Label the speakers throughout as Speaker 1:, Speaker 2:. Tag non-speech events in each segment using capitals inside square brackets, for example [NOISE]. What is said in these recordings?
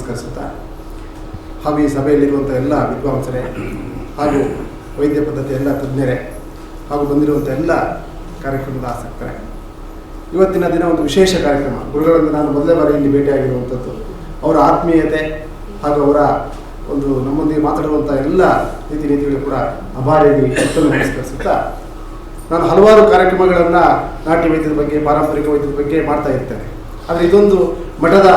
Speaker 1: ನಮಸ್ಕರಿಸುತ್ತಾ? ಹಾಗೂ ಈ ಸಭೆಯಲ್ಲಿರುವಂಥ ಎಲ್ಲ ವಿದ್ವಾಂಸರೇ ಹಾಗೂ ವೈದ್ಯ ಪದ್ಧತಿ ಎಲ್ಲ ತಜ್ಞರೇ ಹಾಗೂ ಬಂದಿರುವಂಥ ಎಲ್ಲ ಕಾರ್ಯಕ್ರಮದ ಆಸಕ್ತರೇ, ಇವತ್ತಿನ ದಿನ ಒಂದು ವಿಶೇಷ ಕಾರ್ಯಕ್ರಮ. ಗುರುಗಳನ್ನು ನಾನು ಮೊದಲೇ ಬಾರಿ ಇಲ್ಲಿ ಭೇಟಿಯಾಗಿರುವಂಥದ್ದು. ಅವರ ಆತ್ಮೀಯತೆ ಹಾಗೂ ಅವರ ಒಂದು ನಮ್ಮೊಂದಿಗೆ ಮಾತಾಡುವಂಥ ಎಲ್ಲ ರೀತಿ ನೀತಿಗಳು ಕೂಡ ಅಭಾರಿಯಾಗಿ ನಮಸ್ಕರಿಸುತ್ತಾ, ನಾನು ಹಲವಾರು ಕಾರ್ಯಕ್ರಮಗಳನ್ನು ನಾಟ್ಯ ವೈದ್ಯದ ಬಗ್ಗೆ, ಪಾರಂಪರಿಕ ವೈದ್ಯದ ಬಗ್ಗೆ ಮಾಡ್ತಾ ಇರ್ತೇನೆ. ಆದರೆ ಇದೊಂದು ಮಠದ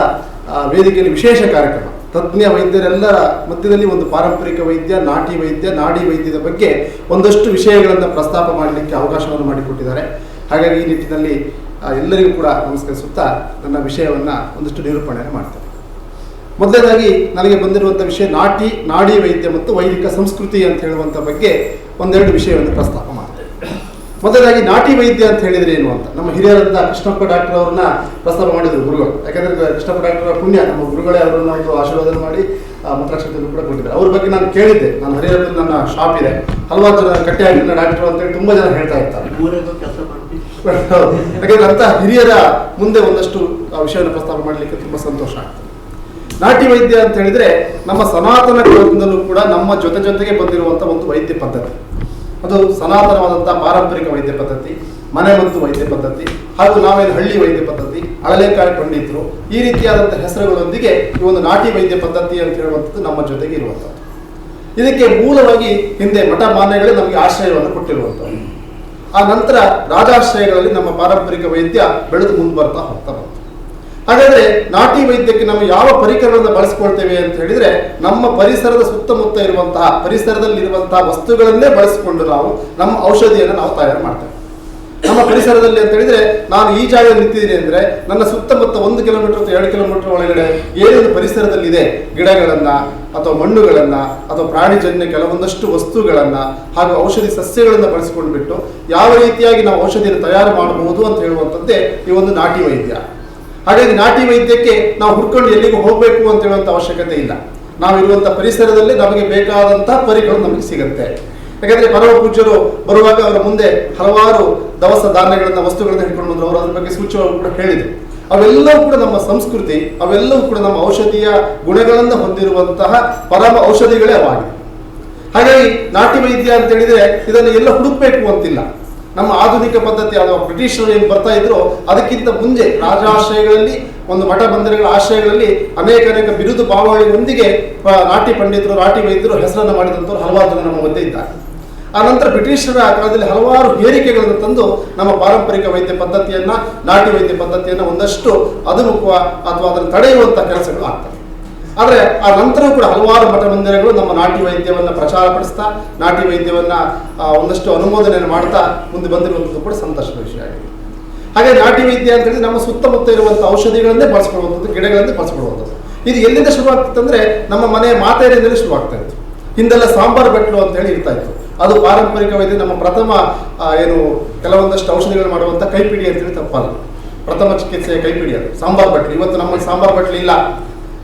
Speaker 1: ವೇದಿಕೆಯಲ್ಲಿ ವಿಶೇಷ ಕಾರ್ಯಕ್ರಮ. ತಜ್ಞ ವೈದ್ಯರೆಲ್ಲ ಮಧ್ಯದಲ್ಲಿ ಒಂದು ಪಾರಂಪರಿಕ ವೈದ್ಯ, ನಾಟಿ ವೈದ್ಯ, ನಾಡಿ ವೈದ್ಯದ ಬಗ್ಗೆ ಒಂದಷ್ಟು ವಿಷಯಗಳನ್ನು ಪ್ರಸ್ತಾಪ ಮಾಡಲಿಕ್ಕೆ ಅವಕಾಶವನ್ನು ಮಾಡಿಕೊಟ್ಟಿದ್ದಾರೆ. ಹಾಗಾಗಿ ಈ ನಿಟ್ಟಿನಲ್ಲಿ ಎಲ್ಲರಿಗೂ ಕೂಡ ನಮಸ್ಕರಿಸುತ್ತಾ ನನ್ನ ವಿಷಯವನ್ನು ಒಂದಷ್ಟು ನಿರೂಪಣೆಯನ್ನು ಮಾಡ್ತೇನೆ. ಮೊದಲನೇದಾಗಿ, ನನಗೆ ಬಂದಿರುವಂಥ ವಿಷಯ ನಾಟಿ, ನಾಡಿ ವೈದ್ಯ ಮತ್ತು ವೈದಿಕ ಸಂಸ್ಕೃತಿ ಅಂತ ಹೇಳುವಂಥ ಬಗ್ಗೆ ಒಂದೆರಡು ವಿಷಯವನ್ನು ಪ್ರಸ್ತಾಪ ಮೊದಲಾಗಿ ನಾಟಿ ವೈದ್ಯ ಅಂತ ಹೇಳಿದ್ರೆ ಏನು ಅಂತ? ನಮ್ಮ ಹಿರಿಯರಂತ ಕೃಷ್ಣಪ್ಪ ಡಾಕ್ಟರ್ ಅವ್ರನ್ನ ಪ್ರಸ್ತಾಪ ಮಾಡಿದ್ರು ಗುರುಗಳು. ಯಾಕಂದ್ರೆ ಕೃಷ್ಣಪ್ಪ ಡಾಕ್ಟರ್ ಪುಣ್ಯ. ನಮ್ಮ ಗುರುಗಳೇ ಅವರನ್ನ ಒಂದು ಆಶೀರ್ವಾದ ಮಾಡಿ ಆ, ಮಂತ್ರಾಕ್ಷತೆಯನ್ನು ಕೂಡ ಕೊಟ್ಟಿದ್ದಾರೆ. ಅವ್ರ ಬಗ್ಗೆ ನಾನು ಕೇಳಿದ್ದೆ. ನಾನು ಹರಿಹರದಲ್ಲಿ ನನ್ನ ಶಾಪ್ ಇದೆ. ಹಲವಾರು ಜನ ಕಟ್ಟೆ ಆಗಿನ ಡಾಕ್ಟರ್ ಅಂತೇಳಿ ತುಂಬಾ ಜನ ಹೇಳ್ತಾ ಇರ್ತಾರೆ. [LAUGHS] ಯಾಕಂದ್ರೆ ಅಂತ ಹಿರಿಯರ ಮುಂದೆ ಒಂದಷ್ಟು ಆ ವಿಷಯವನ್ನು ಪ್ರಸ್ತಾಪ ಮಾಡಲಿಕ್ಕೆ ತುಂಬಾ ಸಂತೋಷ ಆಗ್ತದೆ. ನಾಟಿ ವೈದ್ಯ ಅಂತ ಹೇಳಿದ್ರೆ ನಮ್ಮ ಸನಾತನ ಕಾಲದಿಂದಲೂ ಕೂಡ ನಮ್ಮ ಜೊತೆ ಜೊತೆಗೆ ಬಂದಿರುವಂತ ಒಂದು ವೈದ್ಯ ಪದ್ಧತಿ. ಅದು ಸನಾತನವಾದಂಥ ಪಾರಂಪರಿಕ ವೈದ್ಯ ಪದ್ಧತಿ ಮನೆಮದ್ದು ವೈದ್ಯ ಪದ್ಧತಿ ಹಾಗೂ ನಾವೇನು ಹಳ್ಳಿ ವೈದ್ಯ ಪದ್ಧತಿ ಅಳಲೇಕಾಯಿ ಪಂಡಿತರು ಈ ರೀತಿಯಾದಂಥ ಹೆಸರುಗಳೊಂದಿಗೆ ಈ ಒಂದು ನಾಟಿ ವೈದ್ಯ ಪದ್ಧತಿ ಅಂತ ಹೇಳುವಂಥದ್ದು ನಮ್ಮ ಜೊತೆಗೆ ಇರುವಂಥದ್ದು. ಇದಕ್ಕೆ ಮೂಲವಾಗಿ ಹಿಂದೆ ಮಠ ಮಾನ್ಯಗಳೇ ನಮಗೆ ಆಶ್ರಯವನ್ನು ಕೊಟ್ಟಿರುವಂಥದ್ದು. ಆ ನಂತರ ರಾಜಾಶ್ರಯಗಳಲ್ಲಿ ನಮ್ಮ ಪಾರಂಪರಿಕ ವೈದ್ಯ ಬೆಳೆದು ಮುಂದೆ ಬರ್ತಾ ಹೋಗ್ತಾ ಬಂತು. ಹಾಗಾದ್ರೆ ನಾಟಿ ವೈದ್ಯಕ್ಕೆ ನಾವು ಯಾವ ಪರಿಕರಗಳನ್ನು ಬಳಸ್ಕೊಳ್ತೇವೆ ಅಂತ ಹೇಳಿದ್ರೆ ನಮ್ಮ ಪರಿಸರದ ಸುತ್ತಮುತ್ತ ಇರುವಂತಹ ಪರಿಸರದಲ್ಲಿ ಇರುವಂತಹ ವಸ್ತುಗಳನ್ನೇ ಬಳಸಿಕೊಂಡು ನಾವು ನಮ್ಮ ಔಷಧಿಯನ್ನು ನಾವು ತಯಾರು ಮಾಡ್ತೇವೆ. ನಮ್ಮ ಪರಿಸರದಲ್ಲಿ ಅಂತ ಹೇಳಿದ್ರೆ ನಾನು ಈ ಜಾಗ ನಿಂತಿದ್ದೀನಿ ಅಂದ್ರೆ ನನ್ನ ಸುತ್ತಮುತ್ತ ಒಂದು ಕಿಲೋಮೀಟರ್ ಅಥವಾ ಎರಡು ಕಿಲೋಮೀಟರ್ ಒಳಗಡೆ ಏನೇನು ಪರಿಸರದಲ್ಲಿ ಇದೆ ಗಿಡಗಳನ್ನ ಅಥವಾ ಮಣ್ಣುಗಳನ್ನ ಅಥವಾ ಪ್ರಾಣಿಜನ್ಯ ಕೆಲವೊಂದಷ್ಟು ವಸ್ತುಗಳನ್ನ ಹಾಗೂ ಔಷಧಿ ಸಸ್ಯಗಳನ್ನ ಬಳಸಿಕೊಂಡು ಬಿಟ್ಟು ಯಾವ ರೀತಿಯಾಗಿ ನಾವು ಔಷಧಿಯನ್ನು ತಯಾರು ಮಾಡಬಹುದು ಅಂತ ಹೇಳುವಂಥದ್ದೇ ಈ ಒಂದು ನಾಟಿ ವೈದ್ಯ. ಹಾಗಾಗಿ ನಾಟಿ ವೈದ್ಯಕ್ಕೆ ನಾವು ಹುಡ್ಕೊಂಡು ಎಲ್ಲಿಗೂ ಹೋಗಬೇಕು ಅಂತ ಹೇಳುವಂಥ ಅವಶ್ಯಕತೆ ಇಲ್ಲ. ನಾವು ಇರುವಂಥ ಪರಿಸರದಲ್ಲಿ ನಮಗೆ ಬೇಕಾದಂಥ ಪರಿಗಳು ನಮಗೆ ಸಿಗುತ್ತೆ. ಯಾಕಂದರೆ ಪರಮ ಪೂಜ್ಯರು ಬರುವಾಗ ಅವರ ಮುಂದೆ ಹಲವಾರು ದವಸ ಧಾನ್ಯಗಳನ್ನ, ವಸ್ತುಗಳನ್ನ ಹಿಡ್ಕೊಂಡು ಬಂದ್ರು. ಅವರು ಅದ್ರ ಬಗ್ಗೆ ಸೂಚ್ಯವಾಗಿ ಕೂಡ ಹೇಳಿದರು. ಅವೆಲ್ಲವೂ ಕೂಡ ನಮ್ಮ ಸಂಸ್ಕೃತಿ, ಅವೆಲ್ಲವೂ ಕೂಡ ನಮ್ಮ ಔಷಧಿಯ ಗುಣಗಳನ್ನು ಹೊಂದಿರುವಂತಹ ಪರಮ ಔಷಧಿಗಳೇ ಅವಾಗಿವೆ. ಹಾಗಾಗಿ ನಾಟಿ ವೈದ್ಯ ಅಂತ ಹೇಳಿದ್ರೆ ಇದನ್ನು ಎಲ್ಲ ಹುಡುಕ್ಬೇಕು ಅಂತಿಲ್ಲ. ನಮ್ಮ ಆಧುನಿಕ ಪದ್ಧತಿ ಅಥವಾ ಬ್ರಿಟಿಷರು ಏನು ಬರ್ತಾ ಇದ್ರು, ಅದಕ್ಕಿಂತ ಮುಂಚೆ ರಾಜಾಶ್ರಯಗಳಲ್ಲಿ, ಒಂದು ಮಠ ಮಂದಿರಗಳ ಆಶ್ರಯಗಳಲ್ಲಿ ಅನೇಕ ಅನೇಕ ಬಿರುದು ಭಾವಗಳೊಂದಿಗೆ ರಾಟಿ ಪಂಡಿತರು, ನಾಟಿ ವೈದ್ಯರು ಹೆಸರನ್ನು ಮಾಡಿದಂಥವ್ರು ಹಲವಾರು ಜನ ನಮ್ಮ ಮಧ್ಯೆ ಇದ್ದಾರೆ. ಆ ನಂತರ ಬ್ರಿಟಿಷರ ಕಾಲದಲ್ಲಿ ಹಲವಾರು ಹೇರಿಕೆಗಳನ್ನು ತಂದು ನಮ್ಮ ಪಾರಂಪರಿಕ ವೈದ್ಯ ಪದ್ಧತಿಯನ್ನ, ನಾಟಿ ವೈದ್ಯ ಪದ್ಧತಿಯನ್ನ ಒಂದಷ್ಟು ಅದುಮುಖವ ಅಥವಾ ಅದನ್ನು ತಡೆಯುವಂತ ಕೆಲಸಗಳು ಆಗ್ತವೆ. ಆದರೆ ಆ ನಂತರ ಕೂಡ ಹಲವಾರು ಮಠ ಮಂದಿರಗಳು ನಮ್ಮ ನಾಟಿ ವೈದ್ಯವನ್ನ ಪ್ರಚಾರಪಡಿಸ್ತಾ ನಾಟಿ ವೈದ್ಯವನ್ನ ಒಂದಷ್ಟು ಅನುಮೋದನೆಯನ್ನು ಮಾಡ್ತಾ ಮುಂದೆ ಬಂದಿರುವಂಥದ್ದು ಕೂಡ ಸಂತೋಷದ ವಿಷಯ ಆಗಿದೆ. ಹಾಗೆ ನಾಟಿ ವೈದ್ಯ ಅಂತ ಹೇಳಿದ್ರೆ ನಮ್ಮ ಸುತ್ತಮುತ್ತ ಇರುವಂಥ ಔಷಧಿಗಳನ್ನೇ ಬಳಸ್ಕೊಳ್ಳುವಂಥದ್ದು, ಗಿಡಗಳನ್ನೇ ಬಳಸ್ಕೊಳ್ಳುವಂಥದ್ದು. ಇದು ಎಲ್ಲಿಂದ ಶುರುವಾಗ್ತಿತ್ತಂದ್ರೆ ನಮ್ಮ ಮನೆಯ ಮಾತೆಯರಿಂದಲೇ ಶುರುವಾಗ್ತಾ ಇತ್ತು ಹಿಂದೆಲ್ಲ ಸಾಂಬಾರ್ ಬೆಟ್ಲು ಅಂತ ಹೇಳಿ ಇರ್ತಾ ಇತ್ತು. ಅದು ಪಾರಂಪರಿಕ ವೈದ್ಯ ನಮ್ಮ ಪ್ರಥಮ ಏನು ಕೆಲವೊಂದಷ್ಟು ಔಷಧಿಗಳು ಮಾಡುವಂಥ ಕೈಪಿಡಿ ಅಂತೇಳಿ ತಪ್ಪಲ್ಲ. ಪ್ರಥಮ ಚಿಕಿತ್ಸೆಯ ಕೈಪಿಡಿ ಅದು, ಸಾಂಬಾರ್ ಬಟ್ಲಿ. ಇವತ್ತು ನಮ್ಮಲ್ಲಿ ಸಾಂಬಾರ್ ಬಟ್ಲಿ ಇಲ್ಲ.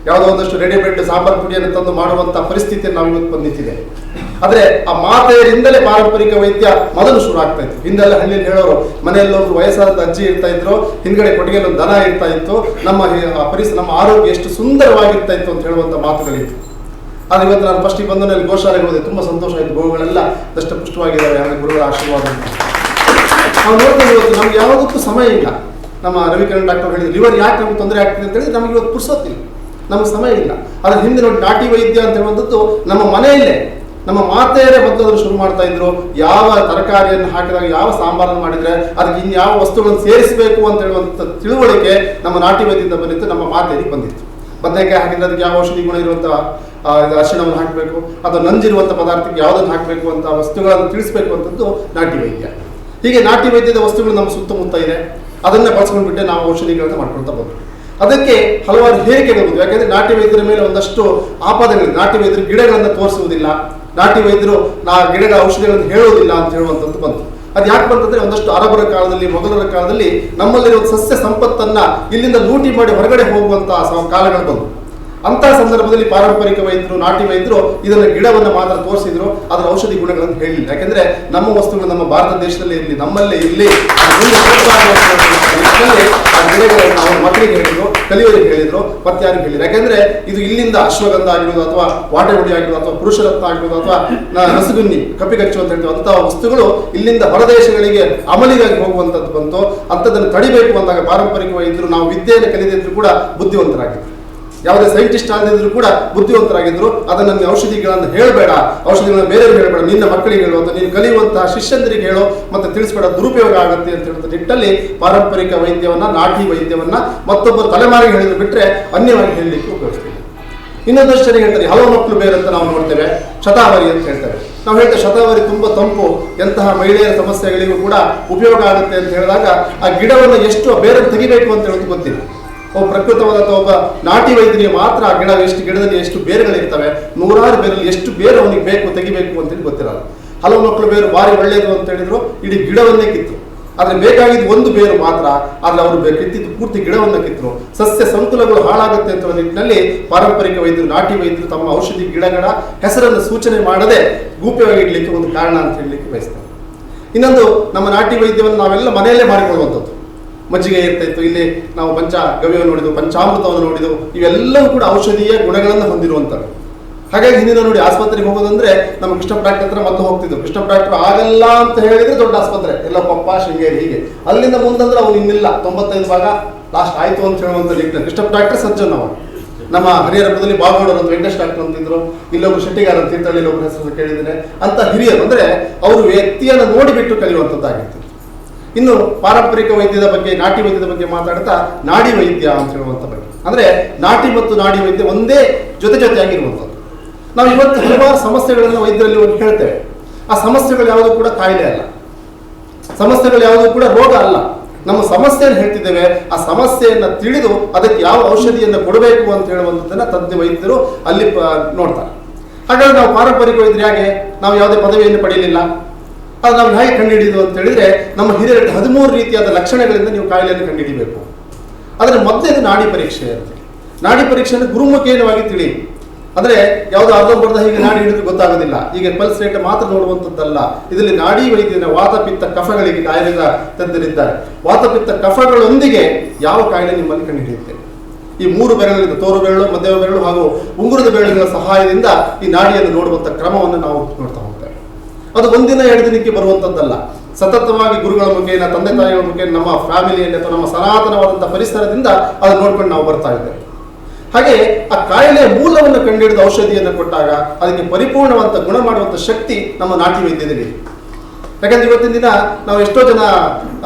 Speaker 1: ಯಾವುದೋ ಒಂದಷ್ಟು ರೆಡಿಮೇಡ್ ಸಾಂಬಾರ್ ಪುಡಿಯನ್ನು ತಂದು ಮಾಡುವಂತ ಪರಿಸ್ಥಿತಿ ನಾವು ಇವತ್ತು ಬಂದಿತ್ತಿದೆ ಆದರೆ ಆ ಮಾತೆಯರಿಂದಲೇ ಪಾರಂಪರಿಕ ವೈದ್ಯ ಮೊದಲು ಶುರು ಆಗ್ತಾ ಇತ್ತು. ಹಿಂದೆಲ್ಲ ಹಳ್ಳಿಯಲ್ಲಿ ಹೇಳೋರು, ಮನೆಯಲ್ಲಿ ಒಬ್ರು ವಯಸ್ಸಾದ ಅಜ್ಜಿ ಇರ್ತಾ ಇದ್ರು, ಹಿಂದ್ಗಡೆ ಕೊಟ್ಟಿಗೆಯಲ್ಲಿ ಒಂದು ದನ ಇರ್ತಾ ಇತ್ತು, ನಮ್ಮ ಪರಿಸರ ನಮ್ಮ ಆರೋಗ್ಯ ಎಷ್ಟು ಸುಂದರವಾಗಿರ್ತಾ ಇತ್ತು ಅಂತ ಹೇಳುವಂತ ಮಾತುಗಳಿತ್ತು. ಆದ್ರೆ ಇವತ್ತು ನಾನು ಫಸ್ಟ್ ಬಂದನಲ್ಲಿ ನನಗೆ ಗೋಶಾಲೆಗೆ ಹೋದೆ, ತುಂಬಾ ಸಂತೋಷ ಆಯ್ತು. ಗೋವುಗಳೆಲ್ಲ ದಷ್ಟ ಪುಷ್ಟವಾಗಿದ್ದಾರೆ ಆಮೇಲೆ ಗುರುಗಳ ಆಶೀರ್ವಾದ. ನಾವು ನೋಡ್ತೀವಿ ಇವತ್ತು ನಮ್ಗೆ ಯಾವುದಕ್ಕೂ ಸಮಯ ಇಲ್ಲ. ನಮ್ಮ ರವಿಕರಣ್ ಡಾಕ್ಟರ್ ಹೇಳಿದ್ರು ಲಿವರ್ ಯಾಕೆ ನಮ್ಗೆ ತೊಂದರೆ ಆಗ್ತದೆ? ಅಂತ ಹೇಳಿದ್ರೆ ನಮಗೆ ಇವತ್ತು ಪುರ್ಸೊತ್ತಿಲ್ಲ. ನಮ್ಗೆ ಸಮಯ ಇಲ್ಲ. ಅದ್ರ ಹಿಂದೆ ನೋಡಿ ನಾಟಿ ವೈದ್ಯ ಅಂತ ಹೇಳುವಂಥದ್ದು ನಮ್ಮ ಮನೆಯಲ್ಲೇ, ನಮ್ಮ ಮಾತೆಯರೇ ಮೊದಲು ಶುರು ಮಾಡ್ತಾ ಇದ್ರು. ಯಾವ ತರಕಾರಿಯನ್ನು ಹಾಕಿದಾಗ ಯಾವ ಸಾಂಬಾರನ್ನು ಮಾಡಿದ್ರೆ ಅದಕ್ಕೆ ಇನ್ಯಾವ ವಸ್ತುಗಳನ್ನು ಸೇರಿಸಬೇಕು ಅಂತ ಹೇಳುವಂಥ ತಿಳುವಳಿಕೆ ನಮ್ಮ ನಾಟಿ ವೈದ್ಯದಿಂದ ಬಂದಿತ್ತು, ನಮ್ಮ ಮಾತೆಯರಿಗೆ ಬಂದಿತ್ತು. ಬದನೆಕಾಯಿ ಹಾಕಿದ್ರೆ ಅದಕ್ಕೆ ಯಾವ ಔಷಧಿ ಗುಣ ಇರುವಂಥ ಅರಿಶಿಣವನ್ನು ಹಾಕಬೇಕು, ಅಥವಾ ನಂಜಿರುವಂಥ ಪದಾರ್ಥಕ್ಕೆ ಯಾವುದನ್ನು ಹಾಕಬೇಕು ಅಂತ ವಸ್ತುಗಳನ್ನು ತಿಳಿಸಬೇಕು ಅಂತದ್ದು ನಾಟಿ ವೈದ್ಯ. ಹೀಗೆ ನಾಟಿ ವೈದ್ಯದ ವಸ್ತುಗಳು ನಮ್ಮ ಸುತ್ತಮುತ್ತ ಇದೆ. ಅದನ್ನೇ ಬಳಸ್ಕೊಂಡ್ಬಿಟ್ಟೆ ನಾವು ಔಷಧಿಗಳನ್ನ ಮಾಡ್ಕೊಳ್ತಾ ಬಂದ್ವಿ. ಅದಕ್ಕೆ ಹಲವಾರು ಬಂದ್ವು ಯಾಕಂದ್ರೆ ನಾಟಿ ವೈದ್ಯರ ಮೇಲೆ ಒಂದಷ್ಟು ಆಪಾದಗಳಿದೆ ನಾಟಿ ವೈದ್ಯರು ಗಿಡಗಳನ್ನು ತೋರಿಸುವುದಿಲ್ಲ. ನಾಟಿ ವೈದ್ಯರು ನಾ ಗಿಡಗಳ ಔಷಧಿಗಳನ್ನು ಹೇಳುವುದಿಲ್ಲ ಅಂತ ಹೇಳುವಂಥದ್ದು ಬಂತು. ಅದು ಯಾಕೆ ಬಂತಂದ್ರೆ ಒಂದಷ್ಟು ಅರಬರ ಕಾಲದಲ್ಲಿ, ಮೊಘಲರ ಕಾಲದಲ್ಲಿ ನಮ್ಮಲ್ಲಿರುವ ಸಸ್ಯ ಸಂಪತ್ತನ್ನ ಇಲ್ಲಿಂದ ಲೂಟಿ ಮಾಡಿ ಹೊರಗಡೆ ಹೋಗುವಂತಹ ಕಾಲಗಳು ಬಂತು. ಅಂತಹ ಸಂದರ್ಭದಲ್ಲಿ ಪಾರಂಪರಿಕ ವೈದ್ಯರು, ನಾಟಿ ವೈದ್ಯರು ಇದನ್ನ ಗಿಡವನ್ನು ಮಾತ್ರ ತೋರಿಸಿದ್ರು. ಅದರ ಔಷಧಿ ಗುಣಗಳನ್ನು ಹೇಳಿಲ್ಲ. ಯಾಕೆಂದ್ರೆ ನಮ್ಮ ವಸ್ತುಗಳು ನಮ್ಮ ಭಾರತ ದೇಶದಲ್ಲಿ ಇರಲಿ, ನಮ್ಮಲ್ಲೇ ಇರಲಿ. ಆ ಗಿಡಗಳನ್ನು ಅವರ ಮಕ್ಕಳಿಗೆ ಹೇಳಿದ್ರು. ಕಲಿಯೋರಿಗೆ ಹೇಳಿದ್ರು ಮತ್ತೆ ಯಾರಿಗೆ ಹೇಳಿದ್ರು. ಯಾಕೆಂದ್ರೆ ಇದು ಇಲ್ಲಿಂದ ಅಶ್ವಗಂಧ ಆಗಿರೋದು ಅಥವಾ ವಾಟೆಗುಡಿ ಆಗಿರೋದು ಅಥವಾ ಪುರುಷರತ್ನ ಆಗಿರೋದು ಅಥವಾ ನಸುಗುನ್ನಿ ಕಪ್ಪಿಗಚ್ಚು ಅಂತ ಹೇಳ್ತೀವಿ ವಸ್ತುಗಳು ಇಲ್ಲಿಂದ ಹೊರದೇಶಗಳಿಗೆ ಅಮಲಿಗಾಗಿ ಹೋಗುವಂತದ್ದು ಬಂತು. ಅಂಥದ್ದನ್ನು ತಡಿಬೇಕು ಅಂದಾಗ ಪಾರಂಪರಿಕವಾಗಿದ್ರು ನಾವು ವಿದ್ಯೆಯನ್ನು ಕಲಿದಿದ್ರು ಕೂಡ ಬುದ್ಧಿವಂತರಾಗಿದ್ರು ಯಾವುದೇ ಸೈಂಟಿಸ್ಟ್ ಆಗದಿದ್ರು ಕೂಡ ಬುದ್ಧಿವಂತರಾಗಿದ್ರು ಅದನ್ನು ನೀನು ಔಷಧಿಗಳನ್ನು ಹೇಳಬೇಡ. ಔಷಧಿಗಳನ್ನ ಬೇರೆ ಹೇಳಬೇಡ. ನಿನ್ನ ಮಕ್ಕಳಿಗೆ ಹೇಳು ಅಂತ, ನೀನು ಕಲಿಯುವಂತಹ ಶಿಷ್ಯಂದರಿಗೆ ಹೇಳು ಮತ್ತೆ ತಿಳಿಸ್ಬೇಡ. ದುರುಪಯೋಗ ಆಗುತ್ತೆ ಅಂತ ಹೇಳುವಂಥ ನಿಟ್ಟಲ್ಲಿ ಪಾರಂಪರಿಕ ವೈದ್ಯವನ್ನ, ನಾಟಿ ವೈದ್ಯವನ್ನ ಮತ್ತೊಬ್ಬರು ತಲೆಮಾರಿಗೆ ಹೇಳಿದ್ರು ಬಿಟ್ಟರೆ ಅನ್ಯವಾಗಿ ಹೇಳಲಿಕ್ಕೆ ಉಪಯೋಗಿಸ್ತೀವಿ ಇನ್ನೊಂದಷ್ಟು ಜನ ಹೇಳ್ತಾರೆ, ಹಲವು ಮಕ್ಕಳು ಬೇರೆ ಅಂತ ನಾವು ನೋಡ್ತೇವೆ. ಶತಾವರಿ ಅಂತ ಹೇಳ್ತಾರೆ. ನಾವು ಹೇಳ್ತೇವೆ ಶತಾವರಿ ತುಂಬಾ ತಂಪು. ಎಂತಹ ಮಹಿಳೆಯರ ಸಮಸ್ಯೆಗಳಿಗೂ ಕೂಡ ಉಪಯೋಗ ಆಗುತ್ತೆ ಅಂತ ಹೇಳಿದಾಗ ಆ ಗಿಡವನ್ನು ಎಷ್ಟು ಬೇರೆ ತೆಗಿಬೇಕು ಅಂತ ಹೇಳೋದು ಗೊತ್ತಿಲ್ಲ. ಒಬ್ಬ ಪ್ರಕೃತವಾದ ಒಬ್ಬ ನಾಟಿ ವೈದ್ಯರಿಗೆ ಮಾತ್ರ ಆ ಗಿಡ ಎಷ್ಟು ಗಿಡದಲ್ಲಿ ಎಷ್ಟು ಬೇರುಗಳಿರ್ತವೆ ನೂರಾರು ಬೇರಲ್ಲಿ ಎಷ್ಟು ಬೇರು ಅವನಿಗೆ ಬೇಕು, ತೆಗಿಬೇಕು ಅಂತೇಳಿ ಗೊತ್ತಿರಲ್ಲ. ಹಲವು ಮಕ್ಕಳು ಬೇರು ಭಾರಿ ಒಳ್ಳೆಯದು ಅಂತ ಹೇಳಿದ್ರು, ಇಡೀ ಗಿಡವನ್ನೇ ಕಿತ್ತು. ಆದ್ರೆ ಬೇಕಾಗಿದ್ದು ಒಂದು ಬೇರು ಮಾತ್ರ, ಆದ್ರೆ ಅವರು ಕಿತ್ತಿದ್ದು ಪೂರ್ತಿ ಗಿಡವನ್ನ ಕಿತ್ತರು ಸಸ್ಯ ಸಂಕುಲಗಳು ಹಾಳಾಗುತ್ತೆ ಅಂತ ನಿಟ್ಟಿನಲ್ಲಿ ಪಾರಂಪರಿಕ ವೈದ್ಯರು, ನಾಟಿ ವೈದ್ಯರು ತಮ್ಮ ಔಷಧಿ ಗಿಡಗಳ ಹೆಸರನ್ನು ಸೂಚನೆ ಮಾಡದೆ ಗೂಪ್ಯವಾಗಿ ಇಡ್ಲಿಕ್ಕೆ ಒಂದು ಕಾರಣ ಅಂತ ಹೇಳಲಿಕ್ಕೆ ಬಯಸ್ತಾರೆ. ಇನ್ನೊಂದು, ನಮ್ಮ ನಾಟಿ ವೈದ್ಯವನ್ನು ನಾವೆಲ್ಲ ಮನೆಯಲ್ಲೇ ಮಾಡಿಕೊಳ್ಳುವಂಥದ್ದು. ಮಜ್ಜಿಗೆ ಇರ್ತಾಯಿತ್ತು ಇಲ್ಲಿ ನಾವು ಪಂಚ ಗವ್ಯವನ್ನು ನೋಡಿದ್ದು ಪಂಚಾಮೃತವನ್ನು ನೋಡಿದ್ದು ಇವೆಲ್ಲವೂ ಕೂಡ ಔಷಧೀಯ ಗುಣಗಳನ್ನು ಹೊಂದಿರುವಂಥದ್ದು. ಹಾಗಾಗಿ ಹಿಂದಿನ ನೋಡಿ ಆಸ್ಪತ್ರೆಗೆ ಹೋಗೋದಂದ್ರೆ ನಮ್ಮ ಕೃಷ್ಣ ಡಾಕ್ಟರ್ ಹತ್ರ ಮತ್ತೆ ಹೋಗ್ತಿದ್ರು ಕೃಷ್ಣ ಡಾಕ್ಟರ್ ಆಗಲ್ಲ ಅಂತ ಹೇಳಿದ್ರೆ ದೊಡ್ಡ ಆಸ್ಪತ್ರೆ. ಎಲ್ಲ ಪಪ್ಪ, ಶೃಂಗೇರಿ ಹೀಗೆ. ಅಲ್ಲಿಂದ ಮುಂದಂದ್ರೆ ಅವ್ನು ಇನ್ನಿಲ್ಲ. ತೊಂಬತ್ತೈದು ಭಾಗ ಲಾಸ್ಟ್ ಆಯ್ತು ಅಂತ ಹೇಳುವಂತ ನಿಟ್ಟಿನಲ್ಲಿ. ಕೃಷ್ಣ ಡಾಕ್ಟರ್ ಸಜ್ಜನ್ ಅವರು ನಮ್ಮ ಹರಿಹರಪುರದಲ್ಲಿ ಬಾಗೋಡರು ಅಂತ, ವೆಂಕಟೇಶ್ ಡಾಕ್ಟರ್ ಅಂತಿದ್ರು ಇಲ್ಲೊಬ್ರು ಶೆಟ್ಟಿಗಾರ ಅಂತ ಒಬ್ಬರು ಹೆಸರು ಕೇಳಿದ್ದೇನೆ. ಅಂತ ಹಿರಿಯರು ಅಂದ್ರೆ ಅವರು ವ್ಯಕ್ತಿಯನ್ನು ನೋಡಿಬಿಟ್ಟು ಕಲಿಯುವಂಥದ್ದಾಗಿತ್ತು. ಇನ್ನು ಪಾರಂಪರಿಕ ವೈದ್ಯದ ಬಗ್ಗೆ, ನಾಟಿ ವೈದ್ಯದ ಬಗ್ಗೆ ಮಾತಾಡ್ತಾ ನಾಡಿ ವೈದ್ಯ ಅಂತ ಹೇಳುವಂಥ ಬಗ್ಗೆ. ಅಂದರೆ ನಾಟಿ ಮತ್ತು ನಾಡಿ ವೈದ್ಯ ಒಂದೇ ಜೊತೆ ಜೊತೆಯಾಗಿರುವಂಥದ್ದು. ನಾವು ಇವತ್ತು ಹಲವಾರು ಸಮಸ್ಯೆಗಳನ್ನು ವೈದ್ಯರಲ್ಲಿ ಹೋಗಿ ಹೇಳ್ತೇವೆ. ಆ ಸಮಸ್ಯೆಗಳು ಯಾವುದು ಕೂಡ ಕಾಯಿಲೆ ಅಲ್ಲ. ಸಮಸ್ಯೆಗಳು ಯಾವುದು ಕೂಡ ರೋಗ ಅಲ್ಲ. ನಮ್ಮ ಸಮಸ್ಯೆಯನ್ನು ಹೇಳ್ತಿದ್ದೇವೆ. ಆ ಸಮಸ್ಯೆಯನ್ನು ತಿಳಿದು ಅದಕ್ಕೆ ಯಾವ ಔಷಧಿಯನ್ನು ಕೊಡಬೇಕು ಅಂತ ಹೇಳುವಂಥದ್ದನ್ನು ತಜ್ಞ ವೈದ್ಯರು ಅಲ್ಲಿ ನೋಡ್ತಾರೆ. ಹಾಗಾದ್ರೆ ನಾವು ಪಾರಂಪರಿಕ ವೈದ್ಯರು ನಾವು ಯಾವುದೇ ಪದವಿಯನ್ನು ಪಡೆಯಲಿಲ್ಲ. ಅದು ನಾವು ಹೇಗೆ ಕಂಡುಹಿಡಿದು ಅಂತ ಹೇಳಿದ್ರೆ ನಮ್ಮ ಹಿರಿಯರಿಗೆ ಹದಿಮೂರು ರೀತಿಯಾದ ಲಕ್ಷಣಗಳಿಂದ ನೀವು ಕಾಯಿಲೆಯನ್ನು ಕಂಡುಹಿಡಿಬೇಕು. ಆದರೆ ಮೊದಲನೇದು ನಾಡಿ ಪರೀಕ್ಷೆ ಅಂತ ನಾಡಿ ಪರೀಕ್ಷೆಯನ್ನು ಗುರುಮುಖೇನವಾಗಿ ತಿಳಿ. ಅಂದ್ರೆ ಯಾವುದೋ ಅರ್ಧಂಬರ್ಧ ಹೀಗೆ ನಾಡಿ ಹಿಡಿದು ಗೊತ್ತಾಗೋದಿಲ್ಲ. ಈಗ ಪಲ್ಸ್ ರೇಟ್ ಮಾತ್ರ ನೋಡುವಂಥದ್ದಲ್ಲ. ಇದರಲ್ಲಿ ನಾಡಿ ವೈದ್ಯನ ವಾತಪಿತ್ತ ಕಫಗಳಿಗೆ ಕಾಯಿಲೆಗಳ ತಂದಿರಿದ್ದಾರೆ. ವಾತಪಿತ್ತ ಕಫಗಳೊಂದಿಗೆ ಯಾವ ಕಾಯಿಲೆ ನಿಮ್ಮಲ್ಲಿ ಕಂಡುಹಿಡಿಯುತ್ತೆ? ಈ ಮೂರು ಬೆರಳಿಂದ ತೋರು ಬೆರಳು, ಮಧ್ಯಮ ಬೆರಳು ಹಾಗೂ ಉಂಗುರದ ಬೆರಳುಗಳ ಸಹಾಯದಿಂದ ಈ ನಾಡಿಯನ್ನು ನೋಡುವಂಥ ಕ್ರಮವನ್ನು ನಾವು ನೋಡ್ತಾ ಅದು ಒಂದಿನ ಎರಡು ದಿನಕ್ಕೆ ಬರುವಂಥದ್ದಲ್ಲ ಸತತವಾಗಿ ಗುರುಗಳ ಮುಖೇನ, ತಂದೆ ತಾಯಿಗಳ ಮುಖೇನ, ನಮ್ಮ ಫ್ಯಾಮಿಲಿಯಲ್ಲಿ ಅಥವಾ ನಮ್ಮ ಸನಾತನವಾದಂತಹ ಪರಿಸರದಿಂದ ಅದನ್ನು ನೋಡ್ಕೊಂಡು ನಾವು ಬರ್ತಾ ಇದ್ದೇವೆ. ಹಾಗೆ ಆ ಕಾಯಿಲೆಯ ಮೂಲವನ್ನು ಕಂಡುಹಿಡಿದ ಔಷಧಿಯನ್ನು ಕೊಟ್ಟಾಗ ಅದಕ್ಕೆ ಪರಿಪೂರ್ಣವಂತ ಗುಣ ಮಾಡುವಂತ ಶಕ್ತಿ ನಮ್ಮ ನಾಟಿ ವೈದ್ಯದಲ್ಲಿ. ಯಾಕಂದ್ರೆ ಇವತ್ತಿನ ದಿನ ನಾವು ಎಷ್ಟೋ ಜನ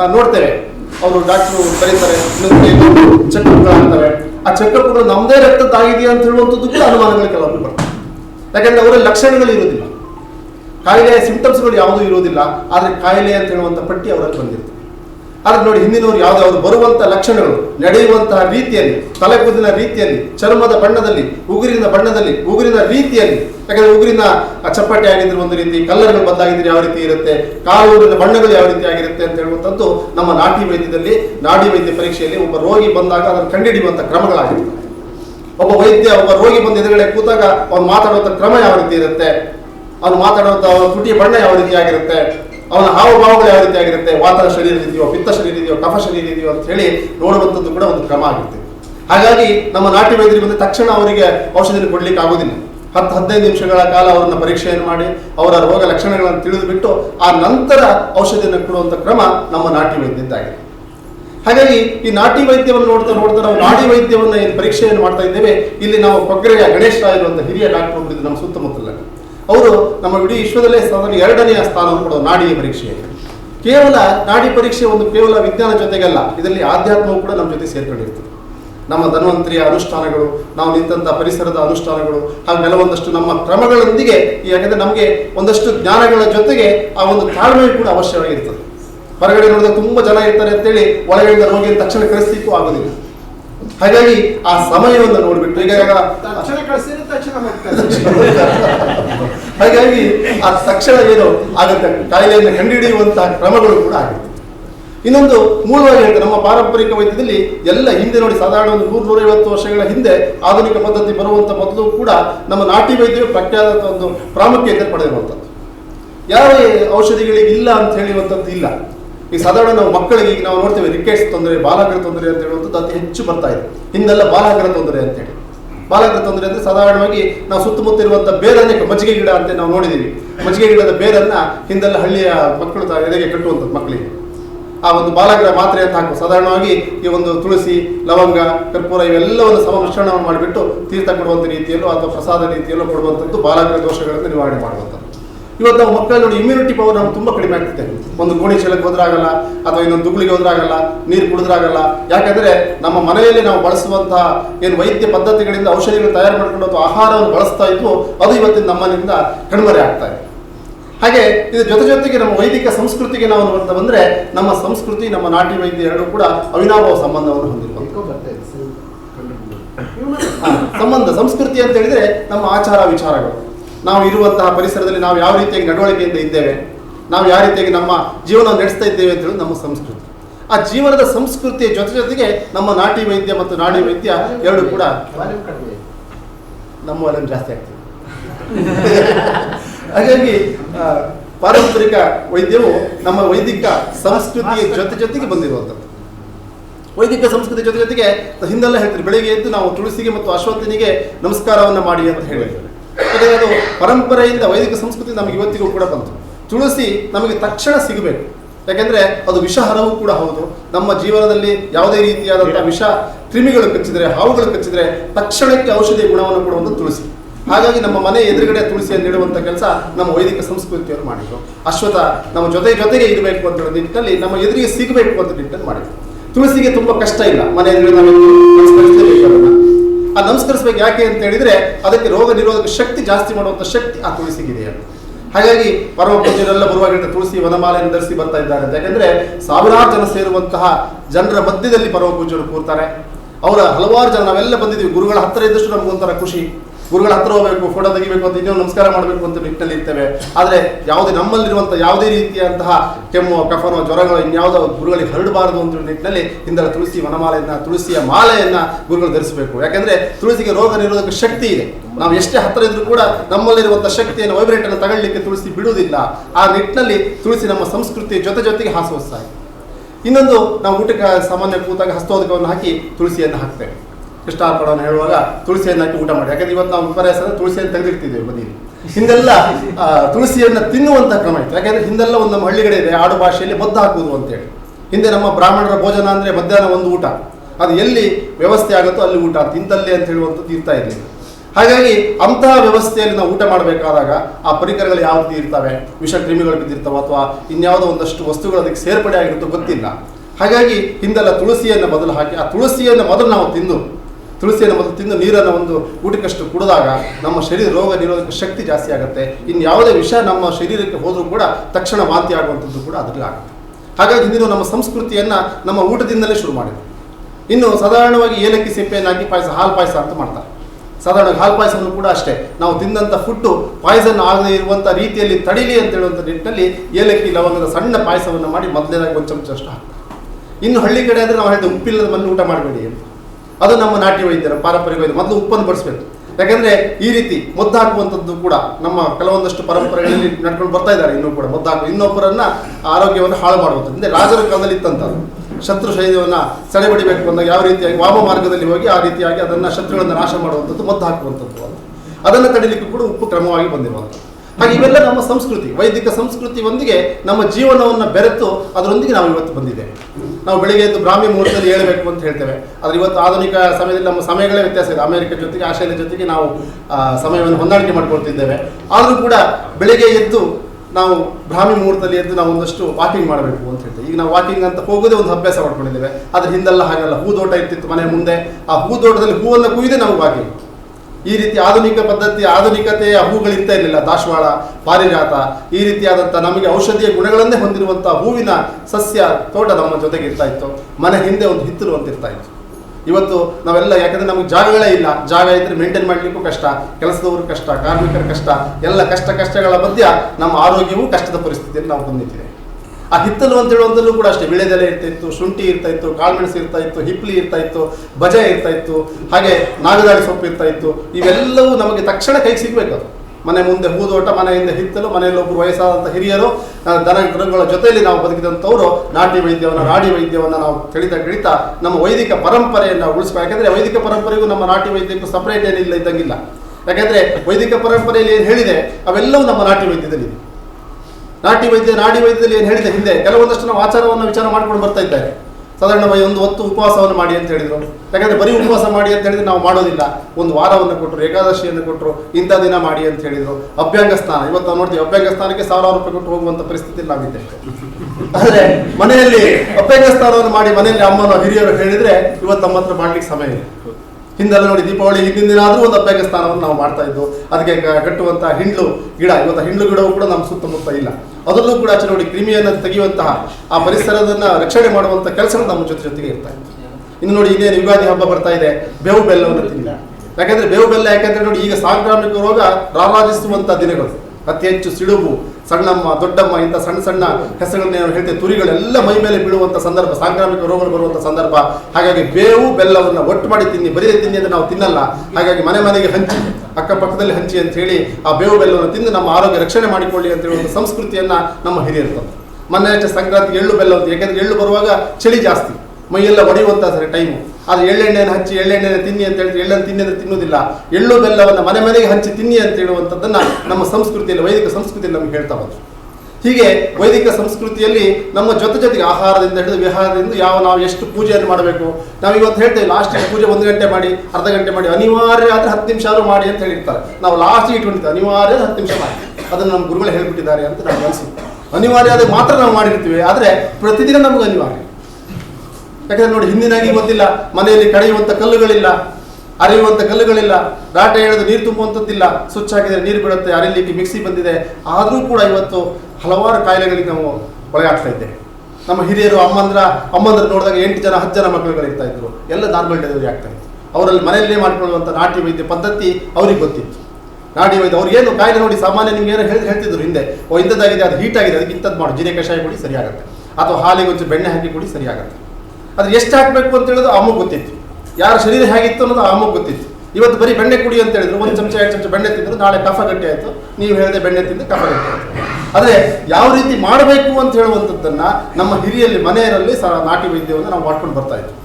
Speaker 1: ನೋಡ್ತೇವೆ. ಅವರು ಡಾಕ್ಟ್ರು ಕರೀತಾರೆ ಚೆಕ್ಅಪ್ಗಳಾಗ್ತವೆ ಆ ಚೆಕ್ಅಪ್ಗಳು ನಮ್ಮದೇ ರಕ್ತದ್ದಾಗಿದೆಯಾ ಅಂತ ಹೇಳುವಂಥದ್ದು ಕೂಡ ಅನುಮಾನಗಳು ಕೆಲವೊಮ್ಮೆ ಬರ್ತವೆ. ಯಾಕಂದ್ರೆ ಅವರ ಲಕ್ಷಣಗಳು ಇರುವುದಿಲ್ಲ. ಕಾಯಿಲೆಯ ಸಿಂಪ್ಟಮ್ಸ್ಗಳು ಯಾವುದೂ ಇರುವುದಿಲ್ಲ, ಆದರೆ ಕಾಯಿಲೆ ಅಂತ ಹೇಳುವಂಥ ಪಟ್ಟಿ ಅವರಲ್ಲಿ ಬಂದಿರುತ್ತೆ ಆದ್ರೆ ನೋಡಿ ಹಿಂದಿನವರು ಯಾವುದಾದ್ರು ಬರುವಂಥ ಲಕ್ಷಣಗಳು, ನಡೆಯುವಂತಹ ರೀತಿಯಲ್ಲಿ ತಲೆಕೂದಿನ ರೀತಿಯಲ್ಲಿ, ಚರ್ಮದ ಬಣ್ಣದಲ್ಲಿ, ಉಗುರಿನ ಬಣ್ಣದಲ್ಲಿ, ಉಗುರಿನ ರೀತಿಯಲ್ಲಿ, ಯಾಕಂದ್ರೆ ಉಗುರಿನ ಚಪ್ಪಟೆ ಆಗಿದ್ರೆ ಒಂದು ರೀತಿ, ಕಲ್ಲರ್ಗಳು ಬದಲಾಗಿದ್ರೆ ಯಾವ ರೀತಿ ಇರುತ್ತೆ ಕಾಲೂರಿನ ಬಣ್ಣಗಳು ಯಾವ ರೀತಿ ಆಗಿರುತ್ತೆ ಅಂತ ಹೇಳುವಂಥದ್ದು ನಮ್ಮ ನಾಟಿ ವೈದ್ಯದಲ್ಲಿ, ನಾಡಿ ವೈದ್ಯ ಪರೀಕ್ಷೆಯಲ್ಲಿ ಒಬ್ಬ ರೋಗಿ ಬಂದಾಗ ಅದನ್ನು ಕಂಡುಹಿಡಿಯುವಂಥ ಕ್ರಮಗಳಾಗಿರುತ್ತೆ ಒಬ್ಬ ವೈದ್ಯ, ಒಬ್ಬ ರೋಗಿ ಬಂದ ಎದುರುಗಡೆ ಕೂತಾಗ ಅವ್ನು ಮಾತಾಡುವಂಥ ಕ್ರಮ ಯಾವ ರೀತಿ ಇರುತ್ತೆ? ಅವನು ಮಾತಾಡುವಂಥ ಅವನ ತುಟಿಯ ಬಣ್ಣ ಯಾವ ರೀತಿ ಆಗಿರುತ್ತೆ? ಅವನ ಹಾವಭಾವಗಳು ಯಾವ ರೀತಿ ಆಗಿರುತ್ತೆ? ವಾತನ ಶರೀರ ಇದೆಯೋ, ಪಿತ್ತ ಶರೀರ ಇದೆಯೋ, ಕಫ ಶರೀರ ಇದೆಯೋ ಅಂತ ಹೇಳಿ ನೋಡುವಂಥದ್ದು ಕೂಡ ಒಂದು ಕ್ರಮ ಆಗಿರುತ್ತೆ. ಹಾಗಾಗಿ ನಮ್ಮ ನಾಟಿ ವೈದ್ಯರಿಗೆ ಬಂದ ತಕ್ಷಣ ಅವರಿಗೆ ಔಷಧಿಯನ್ನು ಕೊಡ್ಲಿಕ್ಕೆ ಆಗೋದಿಲ್ಲ ಹತ್ತು ಹದಿನೈದು ನಿಮಿಷಗಳ ಕಾಲ ಅವರನ್ನ ಪರೀಕ್ಷೆಯನ್ನು ಮಾಡಿ, ಅವರ ರೋಗ ಲಕ್ಷಣಗಳನ್ನು ತಿಳಿದುಬಿಟ್ಟು, ಆ ನಂತರ ಔಷಧಿಯನ್ನು ಕೊಡುವಂಥ ಕ್ರಮ ನಮ್ಮ ನಾಟಿ ವೈದ್ಯದ್ದಾಗಿದೆ ಹಾಗಾಗಿ ಈ ನಾಟಿ ವೈದ್ಯವನ್ನು ನೋಡ್ತಾ ನೋಡ್ತಾ ನಾವು ನಾಡಿ ವೈದ್ಯವನ್ನು ಏನು ಪರೀಕ್ಷೆಯನ್ನು ಮಾಡ್ತಾ ಇದ್ದೇವೆ, ಇಲ್ಲಿ ನಾವು ಕೊಗ್ರೆಯ ಗಣೇಶ ಇರುವಂಥ ಹಿರಿಯ ಡಾಕ್ಟರ್ ಒಬ್ಬರಿದ್ದು ನಮ್ಮ ಸುತ್ತಮುತ್ತಲ ಅವರು ನಮ್ಮ ಇಡೀ ವಿಶ್ವದಲ್ಲೇ ಸಾಧಾರಣ ಎರಡನೆಯ ಸ್ಥಾನವನ್ನು ಕೊಡೋದು ನಾಡಿ ಪರೀಕ್ಷೆಯಲ್ಲಿ ಕೇವಲ ನಾಡಿ ಪರೀಕ್ಷೆ ಒಂದು ಕೇವಲ ವಿಜ್ಞಾನ ಜೊತೆಗಲ್ಲ, ಇದರಲ್ಲಿ ಆಧ್ಯಾತ್ಮವು ಕೂಡ ನಮ್ಮ ಜೊತೆ ಸೇರ್ಕೊಂಡಿರ್ತದೆ ನಮ್ಮ ಧನ್ವಂತರಿಯ ಅನುಷ್ಠಾನಗಳು, ನಾವು ನಿಂತಹ ಪರಿಸರದ ಅನುಷ್ಠಾನಗಳು, ಹಾಗೂ ಕೆಲವೊಂದಷ್ಟು ನಮ್ಮ ಕ್ರಮಗಳೊಂದಿಗೆ ಯಾಕಂದರೆ ನಮಗೆ ಒಂದಷ್ಟು ಜ್ಞಾನಗಳ ಜೊತೆಗೆ ಆ ಒಂದು ತಾಳ್ಮೆ ಕೂಡ ಅವಶ್ಯವಾಗಿರ್ತದೆ. ಹೊರಗಡೆ ನೋಡಿದ್ರೆ ತುಂಬಾ ಜನ ಇರ್ತಾರೆ ಅಂತೇಳಿ ಒಳಗಡೆ ರೋಗಿಯನ್ನು ತಕ್ಷಣ ಕಳಿಸ್ಲಿಕ್ಕೂ ಆಗೋದಿಲ್ಲ. ಹಾಗಾಗಿ ಆ ಸಮಯವನ್ನು ನೋಡ್ಬಿಟ್ಟು ಈಗ [LAUGHS] ಹಾಗಾಗಿ ಆ ತಕ್ಷಣ ಏನು ಆಗುತ್ತೆ ಕಾಯಿಲೆಯನ್ನು ಕಂಡುಹಿಡಿಯುವಂತಹ ಕ್ರಮಗಳು ಕೂಡ ಆಗುತ್ತೆ ಇನ್ನೊಂದು ಮೂಲವಾಗಿ ಹೇಳ್ತಾರೆ ನಮ್ಮ ಪಾರಂಪರಿಕ ವೈದ್ಯದಲ್ಲಿ ಎಲ್ಲ ಹಿಂದೆ ನೋಡಿ ಸಾಧಾರಣ ಒಂದು ನೂರು ನೂರೈವತ್ತು ವರ್ಷಗಳ ಹಿಂದೆ ಆಧುನಿಕ ಪದ್ಧತಿ ಬರುವಂತ ಮೊದಲು ಕೂಡ ನಮ್ಮ ನಾಟಿ ವೈದ್ಯರು ಪ್ರಖ್ಯಾತ ಒಂದು ಪ್ರಾಮುಖ್ಯತೆ ಪಡೆದಿರುವಂಥದ್ದು ಯಾವ ಔಷಧಿಗಳಿಗೆ ಇಲ್ಲ ಅಂತ ಹೇಳುವಂಥದ್ದು ಇಲ್ಲ. ಈಗ ಸಾಧಾರಣ ನಾವು ಮಕ್ಕಳಿಗೆ ಈಗ ನಾವು ನೋಡ್ತೇವೆ ರಿಕೆಟ್ಸ್ ತೊಂದರೆ, ಬಾಲಕರ ತೊಂದರೆ ಅಂತ ಹೇಳುವಂಥದ್ದು ಅತಿ ಹೆಚ್ಚು ಬರ್ತಾ ಇದೆ. ಹಿಂದೆಲ್ಲ ಬಾಲಕರ ತೊಂದರೆ ಅಂತೇಳಿ ಬಾಲಕರ ತೊಂದರೆ ಅಂದ್ರೆ ಸಾಧಾರಣವಾಗಿ ನಾವು ಸುತ್ತಮುತ್ತ ಇರುವಂಥ ಬೇರನ್ನೇ ಮಜ್ಜಿಗೆ ಗಿಡ ಅಂತ ನಾವು ನೋಡಿದ್ದೀವಿ. ಮಜ್ಜಿಗೆ ಗಿಡದ ಬೇರನ್ನ ಹಿಂದೆಲ್ಲ ಹಳ್ಳಿಯ ಮಕ್ಕಳು ಎದೆಗೆ ಕಟ್ಟುವಂಥದ್ದು ಮಕ್ಕಳಿಗೆ. ಆ ಒಂದು ಬಾಲಕರ ಮಾತ್ರೆ ಅಂತ ಹಾಕುವ ಸಾಧಾರಣವಾಗಿ ಈ ಒಂದು ತುಳಸಿ, ಲವಂಗ, ಕರ್ಪೂರ ಇವೆಲ್ಲವನ್ನು ಸಮ ಮಿಶ್ರಣವನ್ನು ಮಾಡಿಬಿಟ್ಟು ತೀರ್ಥ ಕೊಡುವಂಥ ರೀತಿಯಲ್ಲೋ ಅಥವಾ ಪ್ರಸಾದ ರೀತಿಯಲ್ಲೋ ಕೊಡುವಂಥದ್ದು ಬಾಲಕರ ದೋಷಗಳನ್ನು ನಿವಾರಣೆ ಮಾಡುವಂಥದ್ದು. ಇವತ್ತು ನಾವು ಮಕ್ಕಳ ನೋಡಿ ಇಮ್ಯುನಿಟಿ ಪವರ್ ನಮ್ಗೆ ತುಂಬ ಕಡಿಮೆ ಆಗ್ತಿದೆ. ಒಂದು ಗೋಣಿ ಚೀಲಕ್ಕೆ ಹೋದ್ರಾಗಲ್ಲ ಅಥವಾ ಇನ್ನೊಂದು ದುಗ್ಳಿಗೆ ಹೋದ್ರಾಗಲ್ಲ ನೀರು ಕುಡಿದ್ರಾಗಲ್ಲ. ಯಾಕಂದರೆ ನಮ್ಮ ಮನೆಯಲ್ಲಿ ನಾವು ಬಳಸುವಂತಹ ಏನು ವೈದ್ಯ ಪದ್ಧತಿಗಳಿಂದ ಔಷಧಿಗಳು ತಯಾರು ಮಾಡಿಕೊಂಡು ಅಥವಾ ಆಹಾರವನ್ನು ಬಳಸ್ತಾ ಇದ್ವು ಅದು ಇವತ್ತಿನ ನಮ್ಮನಿಂದ ಕಣ್ಮರೆ ಆಗ್ತಾ ಇದೆ. ಹಾಗೆ ಇದು ಜೊತೆ ಜೊತೆಗೆ ನಮ್ಮ ವೈದಿಕ ಸಂಸ್ಕೃತಿಗೆ ನಾವು ಅಂತ ಬಂದರೆ ನಮ್ಮ ಸಂಸ್ಕೃತಿ ನಮ್ಮ ನಾಟಿ ವೈದ್ಯ ಎರಡೂ ಕೂಡ ಅವಿನಾಭಾವ ಸಂಬಂಧವನ್ನು ಹೊಂದಿರುವ ಸಂಬಂಧ ಸಂಸ್ಕೃತಿ ಅಂತ ಹೇಳಿದ್ರೆ ನಮ್ಮ ಆಚಾರ ವಿಚಾರಗಳು. ನಾವು ಇರುವಂತಹ ಪರಿಸರದಲ್ಲಿ ನಾವು ಯಾವ ರೀತಿಯಾಗಿ ನಡವಳಿಕೆಯಿಂದ ಇದ್ದೇವೆ, ನಾವು ಯಾವ ರೀತಿಯಾಗಿ ನಮ್ಮ ಜೀವನ ನಡೆಸ್ತಾ ಇದ್ದೇವೆ ಅಂತ ಹೇಳಿ ನಮ್ಮ ಸಂಸ್ಕೃತಿ. ಆ ಜೀವನದ ಸಂಸ್ಕೃತಿಯ ಜೊತೆ ಜೊತೆಗೆ ನಮ್ಮ ನಾಟಿ ವೈದ್ಯ ಮತ್ತು ನಾಡಿ ವೈದ್ಯ ಎರಡು ಕೂಡ
Speaker 2: ವಾಲ್ಯೂಮ್.
Speaker 1: ನಮ್ಮ ಒಲವು ಜಾಸ್ತಿ ಆಗ್ತದೆ. [LAUGHS] ಹಾಗಾಗಿ ಪಾರಂಪರಿಕ ವೈದ್ಯವು ನಮ್ಮ ವೈದಿಕ ಸಂಸ್ಕೃತಿಯ ಜೊತೆ ಜೊತೆಗೆ ಬಂದಿರುವಂಥದ್ದು. ವೈದಿಕ ಸಂಸ್ಕೃತಿ ಜೊತೆ ಜೊತೆಗೆ ಹಿಂದೆಲ್ಲ ಹೇಳ್ತಾರೆ, ಬೆಳಿಗ್ಗೆ ಎದ್ದು ನಾವು ತುಳಸಿಗೆ ಮತ್ತು ಅಶ್ವತ್ಥನಿಗೆ ನಮಸ್ಕಾರವನ್ನು ಮಾಡಿ ಅಂತ ಹೇಳಿದ್ದಾರೆ. ಅದೇ ಅದು ಪರಂಪರೆಯಿಂದ ವೈದಿಕ ಸಂಸ್ಕೃತಿ ನಮಗೆ ಇವತ್ತಿಗೂ ಕೂಡ ಬಂತು. ತುಳಸಿ ನಮಗೆ ತಕ್ಷಣ ಸಿಗಬೇಕು. ಯಾಕೆಂದ್ರೆ ಅದು ವಿಷಹರವೂ ಕೂಡ ಹೌದು. ನಮ್ಮ ಜೀವನದಲ್ಲಿ ಯಾವುದೇ ರೀತಿಯಾದಂತಹ ವಿಷ ಕ್ರಿಮಿಗಳು ಕಚ್ಚಿದ್ರೆ ಹಾವುಗಳು ಕಚ್ಚಿದ್ರೆ ತಕ್ಷಣಕ್ಕೆ ಔಷಧಿ ಗುಣವನ್ನು ಕೊಡುವಂಥ ತುಳಸಿ. ಹಾಗಾಗಿ ನಮ್ಮ ಮನೆ ಎದುರುಗಡೆ ತುಳಸಿಯನ್ನು ನೀಡುವಂಥ ಕೆಲಸ ನಮ್ಮ ವೈದಿಕ ಸಂಸ್ಕೃತಿಯವರು ಮಾಡಿದ್ರು. ಅಶ್ವಥ ನಮ್ಮ ಜೊತೆ ಜೊತೆಗೆ ಇರಬೇಕು ಅಂತ ಹೇಳೋ ನಿಟ್ಟಿನಲ್ಲಿ ನಮ್ಮ ಎದುರಿಗೆ ಸಿಗಬೇಕು ಅಂತ ನಿಟ್ಟಿನಲ್ಲಿ ಮಾಡಿದ್ರು. ತುಳಸಿಗೆ ತುಂಬಾ ಕಷ್ಟ ಇಲ್ಲ. ಮನೆ ಎದುರುಗಡೆ ನಾವು ಆ ನಮಸ್ಕರಿಸ್ಬೇಕು ಯಾಕೆ ಅಂತ ಹೇಳಿದ್ರೆ ಅದಕ್ಕೆ ರೋಗ ನಿರೋಧಕ ಶಕ್ತಿ ಜಾಸ್ತಿ ಮಾಡುವಂಥ ಶಕ್ತಿ ಆ ತುಳಸಿಗಿದೆ ಹಾಗಾಗಿ ಪರಮ ಪೂಜ್ಯರೆಲ್ಲ ಬರುವಾಗ ತುಳಸಿ ವನಮಾಲೆಯನ್ನು ಧರಿಸಿ ಬರ್ತಾ ಇದ್ದಾರೆ ಅಂತ. ಯಾಕಂದ್ರೆ ಸಾವಿರಾರು ಜನ ಸೇರುವಂತಹ ಜನರ ಮಧ್ಯದಲ್ಲಿ ಪರಮ ಪೂಜ್ಯರು ಕೂರ್ತಾರೆ. ಅವರ ಹಲವಾರು ಜನ ನಾವೆಲ್ಲ ಬಂದಿದ್ದೀವಿ. ಗುರುಗಳ ಹತ್ತಿರ ಇದ್ದಷ್ಟು ನಮಗೊಂಥರ ಖುಷಿ. ಗುರುಗಳ ಹತ್ರ ಹೋಗ್ಬೇಕು ಫೋಟೋ ತೆಗಿಬೇಕು ಅಂತ ಇನ್ನೊಂದು ನಮಸ್ಕಾರ ಮಾಡಬೇಕು ಅಂತ ನಿಟ್ಟಿನಲ್ಲಿ ಇರ್ತೇವೆ. ಆದರೆ ಯಾವುದೇ ನಮ್ಮಲ್ಲಿರುವಂಥ ಯಾವುದೇ ರೀತಿಯಂತಹ ಕೆಮ್ಮು, ಕಫನೋ ಜ್ವರಗಳು ಇನ್ಯಾವುದೋ ಗುರುಗಳಿಗೆ ಹರಡಬಾರದು ಅಂತ ನಿಟ್ಟಿನಲ್ಲಿ ಹಿಂದರ ತುಳಸಿ ವನಮಾಲೆಯನ್ನ, ತುಳಸಿಯ ಮಾಲೆಯನ್ನ ಗುರುಗಳು ಧರಿಸಬೇಕು. ಯಾಕಂದ್ರೆ ತುಳಸಿಗೆ ರೋಗ ನಿರೋಧಕ ಶಕ್ತಿ ಇದೆ. ನಾವು ಎಷ್ಟೇ ಹತ್ತಿರ ಇದ್ರೂ ಕೂಡ ನಮ್ಮಲ್ಲಿರುವಂಥ ಶಕ್ತಿಯನ್ನು ವೈಬ್ರೇಟ್ ಅನ್ನು ತಗೊಳ್ಳಿಕ್ಕೆ ತುಳಸಿ ಬಿಡುವುದಿಲ್ಲ. ಆ ನಿಟ್ಟಿನಲ್ಲಿ ತುಳಸಿ ನಮ್ಮ ಸಂಸ್ಕೃತಿ ಜೊತೆ ಜೊತೆಗೆ ಹಾಸೋತ್ಸಾಹ ಇನ್ನೊಂದು ನಾವು ಊಟಕ್ಕೆ ಸಾಮಾನ್ಯ ಕೂತಾಗ ಹಸ್ತೋದಕವನ್ನು ಹಾಕಿ ತುಳಸಿಯನ್ನು ಹಾಕ್ತೇವೆ. ಕೃಷ್ಣಾರ್ಪಣವನ್ನು ಹೇಳುವಾಗ ತುಳಸಿಯನ್ನು ಹಾಕಿ ಊಟ ಮಾಡಿ. ಯಾಕಂದ್ರೆ ಇವತ್ತು ನಾವು ವಿಪರ್ಯಾಸ ತುಳಸಿಯನ್ನು ತೆಗೆದಿರ್ತಿದ್ದೇವೆ ಬದಿಯಲ್ಲಿ ಹಿಂದೆಲ್ಲ ತುಳಸಿಯನ್ನು ತಿನ್ನುವಂಥ ಕ್ರಮ ಇತ್ತು. ಯಾಕಂದ್ರೆ ಹಿಂದೆಲ್ಲ ಒಂದು ನಮ್ಮ ಹಳ್ಳಿಗಡೆ ಇದೆ. ಆಡು ಭಾಷೆಯಲ್ಲಿ ಮದ್ದು ಹಾಕುವುದು ಅಂತೇಳಿ. ಹಿಂದೆ ನಮ್ಮ ಬ್ರಾಹ್ಮಣರ ಭೋಜನ ಅಂದರೆ ಮಧ್ಯಾಹ್ನ ಒಂದು ಊಟ. ಅದು ಎಲ್ಲಿ ವ್ಯವಸ್ಥೆ ಆಗುತ್ತೋ ಅಲ್ಲಿ ಊಟ ತಿಂತಲ್ಲಿ ಅಂತ ಹೇಳುವಂಥದ್ದು ಇರ್ತಾ ಇರಲಿಲ್ಲ ಹಾಗಾಗಿ ಅಂತಹ ವ್ಯವಸ್ಥೆಯಲ್ಲಿ ನಾವು ಊಟ ಮಾಡಬೇಕಾದಾಗ ಆ ಪರಿಕರಗಳು ಯಾವ ರೀತಿ ಇರ್ತವೆ ವಿಷ ಕ್ರಿಮಿಗಳು ಬಿದ್ದಿರ್ತವೆ ಅಥವಾ ಇನ್ಯಾವುದೋ ಒಂದಷ್ಟು ವಸ್ತುಗಳು ಅದಕ್ಕೆ ಸೇರ್ಪಡೆ ಆಗಿರುತ್ತೋ ಗೊತ್ತಿಲ್ಲ. ಹಾಗಾಗಿ ಹಿಂದೆಲ್ಲ ತುಳಸಿಯನ್ನು ಬದಲು ಹಾಕಿ, ಆ ತುಳಸಿಯನ್ನು ಮೊದಲು ನಾವು ತಿಂದು ತುಳಸಿಯನ್ನು ಮೊದಲು ತಿಂದು ನೀರನ್ನು ಒಂದು ಊಟಕ್ಕಷ್ಟು ಕುಡಿದಾಗ ನಮ್ಮ ಶರೀರ ರೋಗ ನಿರೋಧಕ ಶಕ್ತಿ ಜಾಸ್ತಿ ಆಗುತ್ತೆ. ಇನ್ನು ಯಾವುದೇ ವಿಷಯ ನಮ್ಮ ಶರೀರಕ್ಕೆ ಹೋದರೂ ಕೂಡ ತಕ್ಷಣ ವಾಂತಿ ಆಗುವಂಥದ್ದು ಕೂಡ ಅದರಲ್ಲಿ ಆಗುತ್ತೆ. ಹಾಗಾಗಿ ಇಂದಿನ ನಮ್ಮ ಸಂಸ್ಕೃತಿಯನ್ನು ನಮ್ಮ ಊಟದಿಂದಲೇ ಶುರು ಮಾಡಿದೆ ಇನ್ನು ಸಾಧಾರಣವಾಗಿ ಏಲಕ್ಕಿ, ಸಿಪ್ಪೆಯನ್ನು ಹಾಕಿ ಪಾಯಸ, ಹಾಲು ಪಾಯಸ ಅಂತ ಮಾಡ್ತಾರೆ. ಸಾಧಾರಣ ಹಾಲು ಪಾಯಸವನ್ನು ಕೂಡ ಅಷ್ಟೇ. ನಾವು ತಿಂದಂಥ ಫುಡ್ಡು ಪಾಯ್ಸನ್ ಆಗದೇ ಇರುವಂಥ ರೀತಿಯಲ್ಲಿ ತಡಿಲಿ ಅಂತ ಹೇಳುವಂಥ ನಿಟ್ಟಿನಲ್ಲಿ ಏಲಕ್ಕಿ, ಲವಂಗದ ಸಣ್ಣ ಪಾಯಸವನ್ನು ಮಾಡಿ ಮೊದಲನೇದಾಗಿ ಒಂದು ಚಮಚ ಹಾಕ್ತಾರೆ. ಇನ್ನು ಹಳ್ಳಿ ಕಡೆ ಅಂದರೆ ನಾವು ಹೇಳಿದ ಉಪ್ಪಿಲ್ಲದ ಮನೆ ಊಟ ಮಾಡಬೇಡಿ ಅಂತ. ಅದು ನಮ್ಮ ನಾಟ್ಯ ವೈದ್ಯರ ಪಾರಂಪರಿಕ ವೈದ್ಯ. ಮೊದಲು ಉಪ್ಪನ್ನು ಬಡಿಸ್ಬೇಕು. ಯಾಕಂದ್ರೆ ಈ ರೀತಿ ಮುದ್ದಾಕುವಂಥದ್ದು ಕೂಡ ನಮ್ಮ ಕೆಲವೊಂದಷ್ಟು ಪರಂಪರೆಗಳಲ್ಲಿ ನಡ್ಕೊಂಡು ಬರ್ತಾ ಇದ್ದಾರೆ ಇನ್ನೂ ಕೂಡ. ಮುದ್ದಾಕು ಇನ್ನೊಬ್ಬರನ್ನ ಆರೋಗ್ಯವನ್ನು ಹಾಳು ಮಾಡುವಂಥದ್ದು. ಅಂದ್ರೆ ರಾಜರ ಕಾಲದಲ್ಲಿ ಇತ್ತಂಥದ್ದು ಶತ್ರು ಸೈನ್ಯವನ್ನು ಸೆಳೆಬಡಿಬೇಕು ಅಂದಾಗ ಯಾವ ರೀತಿಯಾಗಿ ವಾಮ ಮಾರ್ಗದಲ್ಲಿ ಹೋಗಿ ಆ ರೀತಿಯಾಗಿ ಅದನ್ನು ಶತ್ರುಗಳನ್ನು ನಾಶ ಮಾಡುವಂಥದ್ದು ಮದ್ದು ಹಾಕುವಂಥದ್ದು ಅದನ್ನು ತಡಿಲಿಕ್ಕೂ ಕೂಡ ಉಪ್ಪು ಕ್ರಮವಾಗಿ ಬಂದಿರುವಂಥದ್ದು. ಹಾಗೆ ಇವೆಲ್ಲ ನಮ್ಮ ಸಂಸ್ಕೃತಿ. ವೈದಿಕ ಸಂಸ್ಕೃತಿಯೊಂದಿಗೆ ನಮ್ಮ ಜೀವನವನ್ನು ಬೆರೆತು ಅದರೊಂದಿಗೆ ನಾವು ಇವತ್ತು ಬಂದಿದ್ದೇವೆ. ನಾವು ಬೆಳಿಗ್ಗೆ ಎದ್ದು ಬ್ರಾಹ್ಮಿ ಮುಹೂರ್ತದಲ್ಲಿ ಹೇಳಬೇಕು ಅಂತ ಹೇಳ್ತೇವೆ. ಆದರೆ ಇವತ್ತು ಆಧುನಿಕ ಸಮಯದಲ್ಲಿ ನಮ್ಮ ಸಮಯಗಳೇ ವ್ಯತ್ಯಾಸ ಇದೆ. ಅಮೆರಿಕ ಜೊತೆಗೆ ಆಸ್ಟ್ರೇಲಿಯಾ ಜೊತೆಗೆ ನಾವು ಸಮಯವನ್ನು ಹೊಂದಾಣಿಕೆ ಮಾಡ್ಕೊಳ್ತಿದ್ದೇವೆ. ಆದರೂ ಕೂಡ ಬೆಳಿಗ್ಗೆ ಎದ್ದು ನಾವು ಬ್ರಾಹ್ಮಿ ಮುಹೂರ್ತದಲ್ಲಿ ಎದ್ದು ನಾವು ಒಂದಷ್ಟು ವಾಕಿಂಗ್ ಮಾಡಬೇಕು ಅಂತ ಹೇಳ್ತೇವೆ. ಈಗ ನಾವು ವಾಕಿಂಗ್ ಅಂತ ಹೋಗೋದೇ ಒಂದು ಅಭ್ಯಾಸ ಮಾಡ್ಕೊಂಡಿದ್ದೇವೆ. ಆದರೆ ಹಿಂದೆಲ್ಲ ಹಾಗಲ್ಲ ಹೂದೋಟ ಇರ್ತಿತ್ತು ಮನೆ ಮುಂದೆ. ಆ ಹೂದೋಟದಲ್ಲಿ ಹೂವನ್ನು ಕುಯ್ದೇ ನಾವು ವಾಕಿಂಗ್. ಈ ರೀತಿ ಆಧುನಿಕ ಪದ್ಧತಿ ಆಧುನಿಕತೆಯ ಹೂಗಳಿರ್ತಾ ಇರಲಿಲ್ಲ. ದಾಸವಾಳ ಪಾರಿಜಾತ, ಈ ರೀತಿಯಾದಂಥ ನಮಗೆ ಔಷಧೀಯ ಗುಣಗಳನ್ನೇ ಹೊಂದಿರುವಂಥ ಹೂವಿನ ಸಸ್ಯ ತೋಟ ನಮ್ಮ ಜೊತೆಗೆ ಇರ್ತಾ ಇತ್ತು. ಮನೆ ಹಿಂದೆ ಒಂದು ಹಿತ್ತಲು ಅಂತ ಇರ್ತಾ ಇತ್ತು. ಇವತ್ತು ನಾವೆಲ್ಲ, ಯಾಕಂದ್ರೆ ನಮಗೆ ಜಾಗಗಳೇ ಇಲ್ಲ. ಜಾಗ ಇದ್ರೆ ಮೇಂಟೈನ್ ಮಾಡ್ಲಿಕ್ಕೂ ಕಷ್ಟ, ಕೆಲಸದವರು ಕಷ್ಟ, ಕಾರ್ಮಿಕರ ಕಷ್ಟ, ಎಲ್ಲ ಕಷ್ಟ ಕಷ್ಟಗಳ ಮಧ್ಯ ನಮ್ಮ ಆರೋಗ್ಯವೂ ಕಷ್ಟದ ಪರಿಸ್ಥಿತಿಯಲ್ಲಿ ನಾವು ಬಂದಿದ್ದೇವೆ. ಆ ಹಿತ್ತಲು ಅಂತ ಕೂಡ ಅಷ್ಟೇ. ವಿಳೆದೆಲೆ ಇರ್ತಾ ಇತ್ತು ಶುಂಠಿ ಇರ್ತಾ ಇತ್ತು ಕಾಳುಮೆಣಸು ಇರ್ತಾ ಇತ್ತು ಹಿಪ್ಲಿ ಇರ್ತಾ ಇತ್ತು ಬಜೆ ಇರ್ತಾ ಇತ್ತು ಹಾಗೆ ನಾಗದಾಳಿ ಸೊಪ್ಪು ಇರ್ತಾ ಇತ್ತು. ಇವೆಲ್ಲವೂ ನಮಗೆ ತಕ್ಷಣ ಕೈಗೆ ಸಿಗಬೇಕು ಮನೆ ಮುಂದೆ ಹೂದೋಟ ಮನೆಯಿಂದ ಹಿತ್ತಲು ಮನೆಯಲ್ಲಿ ಒಬ್ಬರು ವಯಸ್ಸಾದಂಥ ಹಿರಿಯರು ಆ, ದನ ಕರುಗಳ ಜೊತೆಯಲ್ಲಿ ನಾವು ಬದುಕಿದಂಥವರು ನಾಟಿ ವೈದ್ಯವನ್ನು ರಾಡಿ ವೈದ್ಯವನ್ನು ನಾವು ತಿಳಿತಾ ತಿಳಿತಾ ನಮ್ಮ ವೈದಿಕ ಪರಂಪರೆಯನ್ನು ಉಳಿಸ್ಬೇಕು ಯಾಕಂದರೆ ವೈದಿಕ ಪರಂಪರೆಗೂ ನಮ್ಮ ನಾಟಿ ವೈದ್ಯಕ್ಕೂ ಸಪ್ರೇಟ್ ಏನಿಲ್ಲ ಇದ್ದಂಗಿಲ್ಲ. ಯಾಕಂದ್ರೆ ವೈದಿಕ ಪರಂಪರೆಯಲ್ಲಿ ಏನು ಹೇಳಿದೆ ಅವೆಲ್ಲವೂ ನಮ್ಮ ನಾಟಿ ವೈದ್ಯದಲ್ಲಿದೆ. ನಾಟಿ ವೈದ್ಯ, ನಾಡಿ ವೈದ್ಯದಲ್ಲಿ ಏನು ಹೇಳಿದೆ ಹಿಂದೆ ಕೆಲವೊಂದಷ್ಟು ನಾವು ಆಚಾರವನ್ನು ವಿಚಾರ ಮಾಡ್ಕೊಂಡು ಬರ್ತಾ ಇದ್ದಾರೆ. ಸಾಧಾರಣವಾಗಿ ಒಂದು ಹೊತ್ತು ಉಪವಾಸವನ್ನು ಮಾಡಿ ಅಂತ ಹೇಳಿದ್ರು. ಯಾಕಂದ್ರೆ ಬರೀ ಉಪವಾಸ ಮಾಡಿ ಅಂತ ಹೇಳಿದ್ರೆ ನಾವು ಮಾಡೋದಿಲ್ಲ. ಒಂದು ವಾರವನ್ನು ಕೊಟ್ಟರು ಏಕಾದಶಿಯನ್ನು ಕೊಟ್ಟರು ಇಂಥ ದಿನ ಮಾಡಿ ಅಂತ ಹೇಳಿದ್ರು. ಅಭ್ಯಂಗ ಸ್ನಾನ. ಇವತ್ತು ನಾವು ನೋಡ್ತೀವಿ, ಅಭ್ಯಂಗ ಸ್ನಾನಕ್ಕೆ ಸಾವಿರಾರು ರೂಪಾಯಿ ಕೊಟ್ಟು ಹೋಗುವಂತ ಪರಿಸ್ಥಿತಿ ನಾವಿದ್ದೆ. ಆದ್ರೆ ಮನೆಯಲ್ಲಿ ಅಭ್ಯಂಗ ಸ್ನಾನವನ್ನು ಮಾಡಿ ಮನೆಯಲ್ಲಿ ಅಮ್ಮನ ಹಿರಿಯರು ಹೇಳಿದ್ರೆ ಇವತ್ತು ನಮ್ಮ ಹತ್ರ ಮಾಡ್ಲಿಕ್ಕೆ ಸಮಯ ಇಲ್ಲ. ಹಿಂದೆಲ್ಲ ನೋಡಿ ದೀಪಾವಳಿ ಹಿಂದಿನ ದಿನ ಆದರೂ ಒಂದು ಅಭ್ಯಾಗ ಸ್ಥಾನವನ್ನು ನಾವು ಮಾಡ್ತಾ ಇದ್ದು, ಅದಕ್ಕೆ ಕಟ್ಟುವಂತಹ ಹಿಂಡ್ಲು ಗಿಡ, ಇವತ್ತು ಹಿಂಡ್ಲು ಗಿಡವು ಕೂಡ ನಮ್ಮ ಸುತ್ತಮುತ್ತ ಇಲ್ಲ. ಅದರಲ್ಲೂ ಕೂಡ ನೋಡಿ ಕ್ರಿಮಿಯನ್ನು ತೆಗೆಯುವಂತಹ ಆ ಪರಿಸರದನ್ನ ರಕ್ಷಣೆ ಮಾಡುವಂಥ ಕೆಲಸಗಳು ನಮ್ಮ ಜೊತೆ ಜೊತೆಗೆ ಇರ್ತಾ ಇತ್ತು. ಇನ್ನು ನೋಡಿ ಇನ್ನೇನು ಯುಗಾದಿ ಹಬ್ಬ ಬರ್ತಾ ಇದೆ, ಬೇವು ಬೆಲ್ಲವನ್ನು ತಿನ್ನಿಲ್ಲ ಯಾಕಂದ್ರೆ ಬೇವು ಬೆಲ್ಲ ಯಾಕಂದ್ರೆ ನೋಡಿ ಈಗ ಸಾಂಕ್ರಾಮಿಕ ರೋಗ ರಾರಾಜಿಸುವಂತಹ ದಿನಗಳು. ಅತಿ ಹೆಚ್ಚು ಸಿಡುಬು ಸಣ್ಣಮ್ಮ, ದೊಡ್ಡಮ್ಮ, ಇಂಥ ಸಣ್ಣ ಸಣ್ಣ ಹೆಸರುಗಳನ್ನ ಏನು ಹೇಳ್ತೇವೆ. ತುರಿಗಳೆಲ್ಲ ಮೈ ಮೇಲೆ ಬೀಳುವಂಥ ಸಂದರ್ಭ, ಸಾಂಕ್ರಾಮಿಕ ರೋಗಗಳು ಬರುವಂಥ ಸಂದರ್ಭ. ಹಾಗಾಗಿ ಬೇವು ಬೆಲ್ಲವನ್ನು ಒಟ್ಟು ಮಾಡಿ ತಿನ್ನಿ, ಬರೀ ತಿನ್ನಿ ಅಂತ ನಾವು ತಿನ್ನಲ್ಲ. ಹಾಗಾಗಿ ಮನೆ ಮನೆಗೆ ಹಂಚಿ, ಅಕ್ಕಪಕ್ಕದಲ್ಲಿ ಹಂಚಿ ಅಂತ ಹೇಳಿ ಆ ಬೇವು ಬೆಲ್ಲವನ್ನು ತಿಂದು ನಮ್ಮ ಆರೋಗ್ಯ ರಕ್ಷಣೆ ಮಾಡಿಕೊಳ್ಳಿ ಅಂತ ಒಂದು ಸಂಸ್ಕೃತಿಯನ್ನ ನಮ್ಮ ಹಿರಿಯರು ತಂದ್ರು. ಮೊನ್ನೆ ಸಂಕ್ರಾಂತಿ ಎಳ್ಳು ಬೆಲ್ಲ ಅಂತ ಯಾಕೆಂದ್ರೆ ಎಳ್ಳು ಬರುವಾಗ ಚಳಿ ಜಾಸ್ತಿ. ಮೈಯೆಲ್ಲ ಸರಿ ಟೈಮು ಆದ್ರೆ ಎಳ್ಳೆಣ್ಣೆಯನ್ನು ಹಚ್ಚಿ ಎಳ್ಳೆಣ್ಣೆಯನ್ನು ತಿನ್ನಿ ಅಂತ ಹೇಳಿದ್ರೆ ಎಳ್ಳನ್ನು ತಿನ್ನಿ ಅಂತ ತಿನ್ನುವುದಿಲ್ಲ. ಎಳ್ಳು ಬೆಲ್ಲವನ್ನು ಮನೆ ಮನೆಗೆ ಹಂಚಿ ತಿನ್ನಿ ಅಂತ ಹೇಳುವಂಥದ್ದನ್ನು ನಮ್ಮ ಸಂಸ್ಕೃತಿಯಲ್ಲಿ, ವೈದಿಕ ಸಂಸ್ಕೃತಿಯಲ್ಲಿ ನಮ್ಗೆ ಹೇಳ್ತಾ ಬಂದರು. ಹೀಗೆ ವೈದಿಕ ಸಂಸ್ಕೃತಿಯಲ್ಲಿ ನಮ್ಮ ಜೊತೆ ಜೊತೆಗೆ ಆಹಾರದಿಂದ ಹಿಡಿದು ವಿಹಾರದಿಂದ ಯಾವ ನಾವು ಎಷ್ಟು ಪೂಜೆಯನ್ನು ಮಾಡಬೇಕು? ನಾವು ಇವತ್ತು ಹೇಳ್ತೇವೆ ಲಾಸ್ಟ್ ಪೂಜೆ ಒಂದು ಗಂಟೆ ಮಾಡಿ, ಅರ್ಧ ಗಂಟೆ ಮಾಡಿ, ಅನಿವಾರ್ಯ ಆದರೆ ಹತ್ತು ನಿಮಿಷ ಆದರೂ ಮಾಡಿ ಅಂತ ಹೇಳಿರ್ತಾರೆ. ನಾವು ಲಾಸ್ಟಿಗೆ ಇಟ್ಕೊಂಡಿರ್ತೇವೆ ಅನಿವಾರ್ಯ ಹತ್ತು ನಿಮಿಷ ಮಾಡಿ. ಅದನ್ನು ನಮ್ಮ ಗುರುಗಳು ಹೇಳ್ಬಿಟ್ಟಿದ್ದಾರೆ ಅಂತ ನಾವು ಅನಿಸುತ್ತೆ ಅನಿವಾರ್ಯ ಆದರೆ ಮಾತ್ರ ನಾವು ಮಾಡಿರ್ತೀವಿ, ಆದರೆ ಪ್ರತಿದಿನ ನಮಗೆ ಅನಿವಾರ್ಯ. ಯಾಕಂದ್ರೆ ನೋಡಿ, ಹಿಂದಿನಾಗಿ ಗೊತ್ತಿಲ್ಲ ಮನೆಯಲ್ಲಿ ಕಡೆಯುವಂತ ಕಲ್ಲುಗಳಿಲ್ಲ, ಅರಿಯುವಂತ ಕಲ್ಲುಗಳಿಲ್ಲ, ರಾಟೆ ಎಳೆದು ನೀರು ತುಂಬುವಂಥದ್ದಿಲ್ಲ. ಸ್ವಚ್ಛ ಹಾಕಿದ್ರೆ ನೀರು ಬಿಡುತ್ತೆ, ಅರಿಲಿಕ್ಕೆ ಮಿಕ್ಸಿ ಬಂದಿದೆ. ಆದರೂ ಕೂಡ ಇವತ್ತು ಹಲವಾರು ಕಾಯಿಲೆಗಳಿಗೆ ನಾವು ಒಳಗಾಗ್ತಾ ಇದ್ದೇವೆ. ನಮ್ಮ ಹಿರಿಯರು, ಅಮ್ಮಂದ್ರ ಅಮ್ಮಂದ್ರ ನೋಡಿದಾಗ ಎಂಟು ಜನ, ಹತ್ತು ಜನ ಮಕ್ಕಳುಗಳು ಇರ್ತಾ ಇದ್ರು. ಎಲ್ಲ ನಾರ್ಮಲ್ ಡೆಲಿವರಿ ಆಗ್ತಾ ಇತ್ತು. ಅವರಲ್ಲಿ ಮನೆಯಲ್ಲೇ ಮಾಡಿಕೊಳ್ಳುವಂಥ ನಾಟಿ ವೈದ್ಯ ಪದ್ಧತಿ ಅವ್ರಿಗೆ ಗೊತ್ತಿತ್ತು. ನಾಡಿ ವೈದ್ಯ ಅವ್ರು ಏನು ಕಾಯಿಲೆ ನೋಡಿ ಸಾಮಾನ್ಯ ನಿಮ್ಗೆ ಏನೋ ಹೇಳಿ ಹೇಳ್ತಿದ್ರು ಹಿಂದೆ. ಓ, ಇಂಥದ್ದಾಗಿದೆ, ಅದು ಹೀಟ್ ಆಗಿದೆ, ಅದಕ್ಕೆ ಇಂಥದ್ದು ಮಾಡಿ. ಜೀರೆ ಕಷಾಯ ಕುಡಿ ಸರಿಯಾಗುತ್ತೆ. ಅಥವಾ ಹಾಲಿಗೆ ಒಂಚೂರು ಬೆಣ್ಣೆ ಹಾಕಿ ಕುಡಿ ಸರಿಯಾಗುತ್ತೆ. ಅದು ಎಷ್ಟು ಹಾಕಬೇಕು ಅಂತ ಹೇಳಿದ್ರು ಅಮ್ಮಗೆ ಗೊತ್ತಿತ್ತು. ಯಾರ ಶರೀರ ಹೇಗಿತ್ತು ಅನ್ನೋದು ಅಮ್ಮಗೆ ಗೊತ್ತಿತ್ತು. ಇವತ್ತು ಬರೀ ಬೆಣ್ಣೆ ಕುಡಿ ಅಂತ ಹೇಳಿದ್ರು, ಒಂದು ಚಮಚ, ಎರಡು ಚಮಚ ಬೆಣ್ಣೆ ತಿಂದ್ರು, ನಾಳೆ ಕಫ ಗಟ್ಟಿ ಆಯಿತು, ನೀವು ಹೇಳಿದೆ ಬೆಣ್ಣೆ ತಿಂದು ಕಫ ಗಟ್ಟಿ ಆಯಿತು. ಆದರೆ ಯಾವ ರೀತಿ ಮಾಡಬೇಕು ಅಂತ ಹೇಳುವಂಥದ್ದನ್ನು ನಮ್ಮ ಹಿರಿಯಲ್ಲಿ ಮನೆಯಲ್ಲಿ ಸಹ ನಾಟಿ ವೈದ್ಯವನ್ನು ನಾವು ಮಾಡ್ಕೊಂಡು ಬರ್ತಾ ಇದ್ವಿ.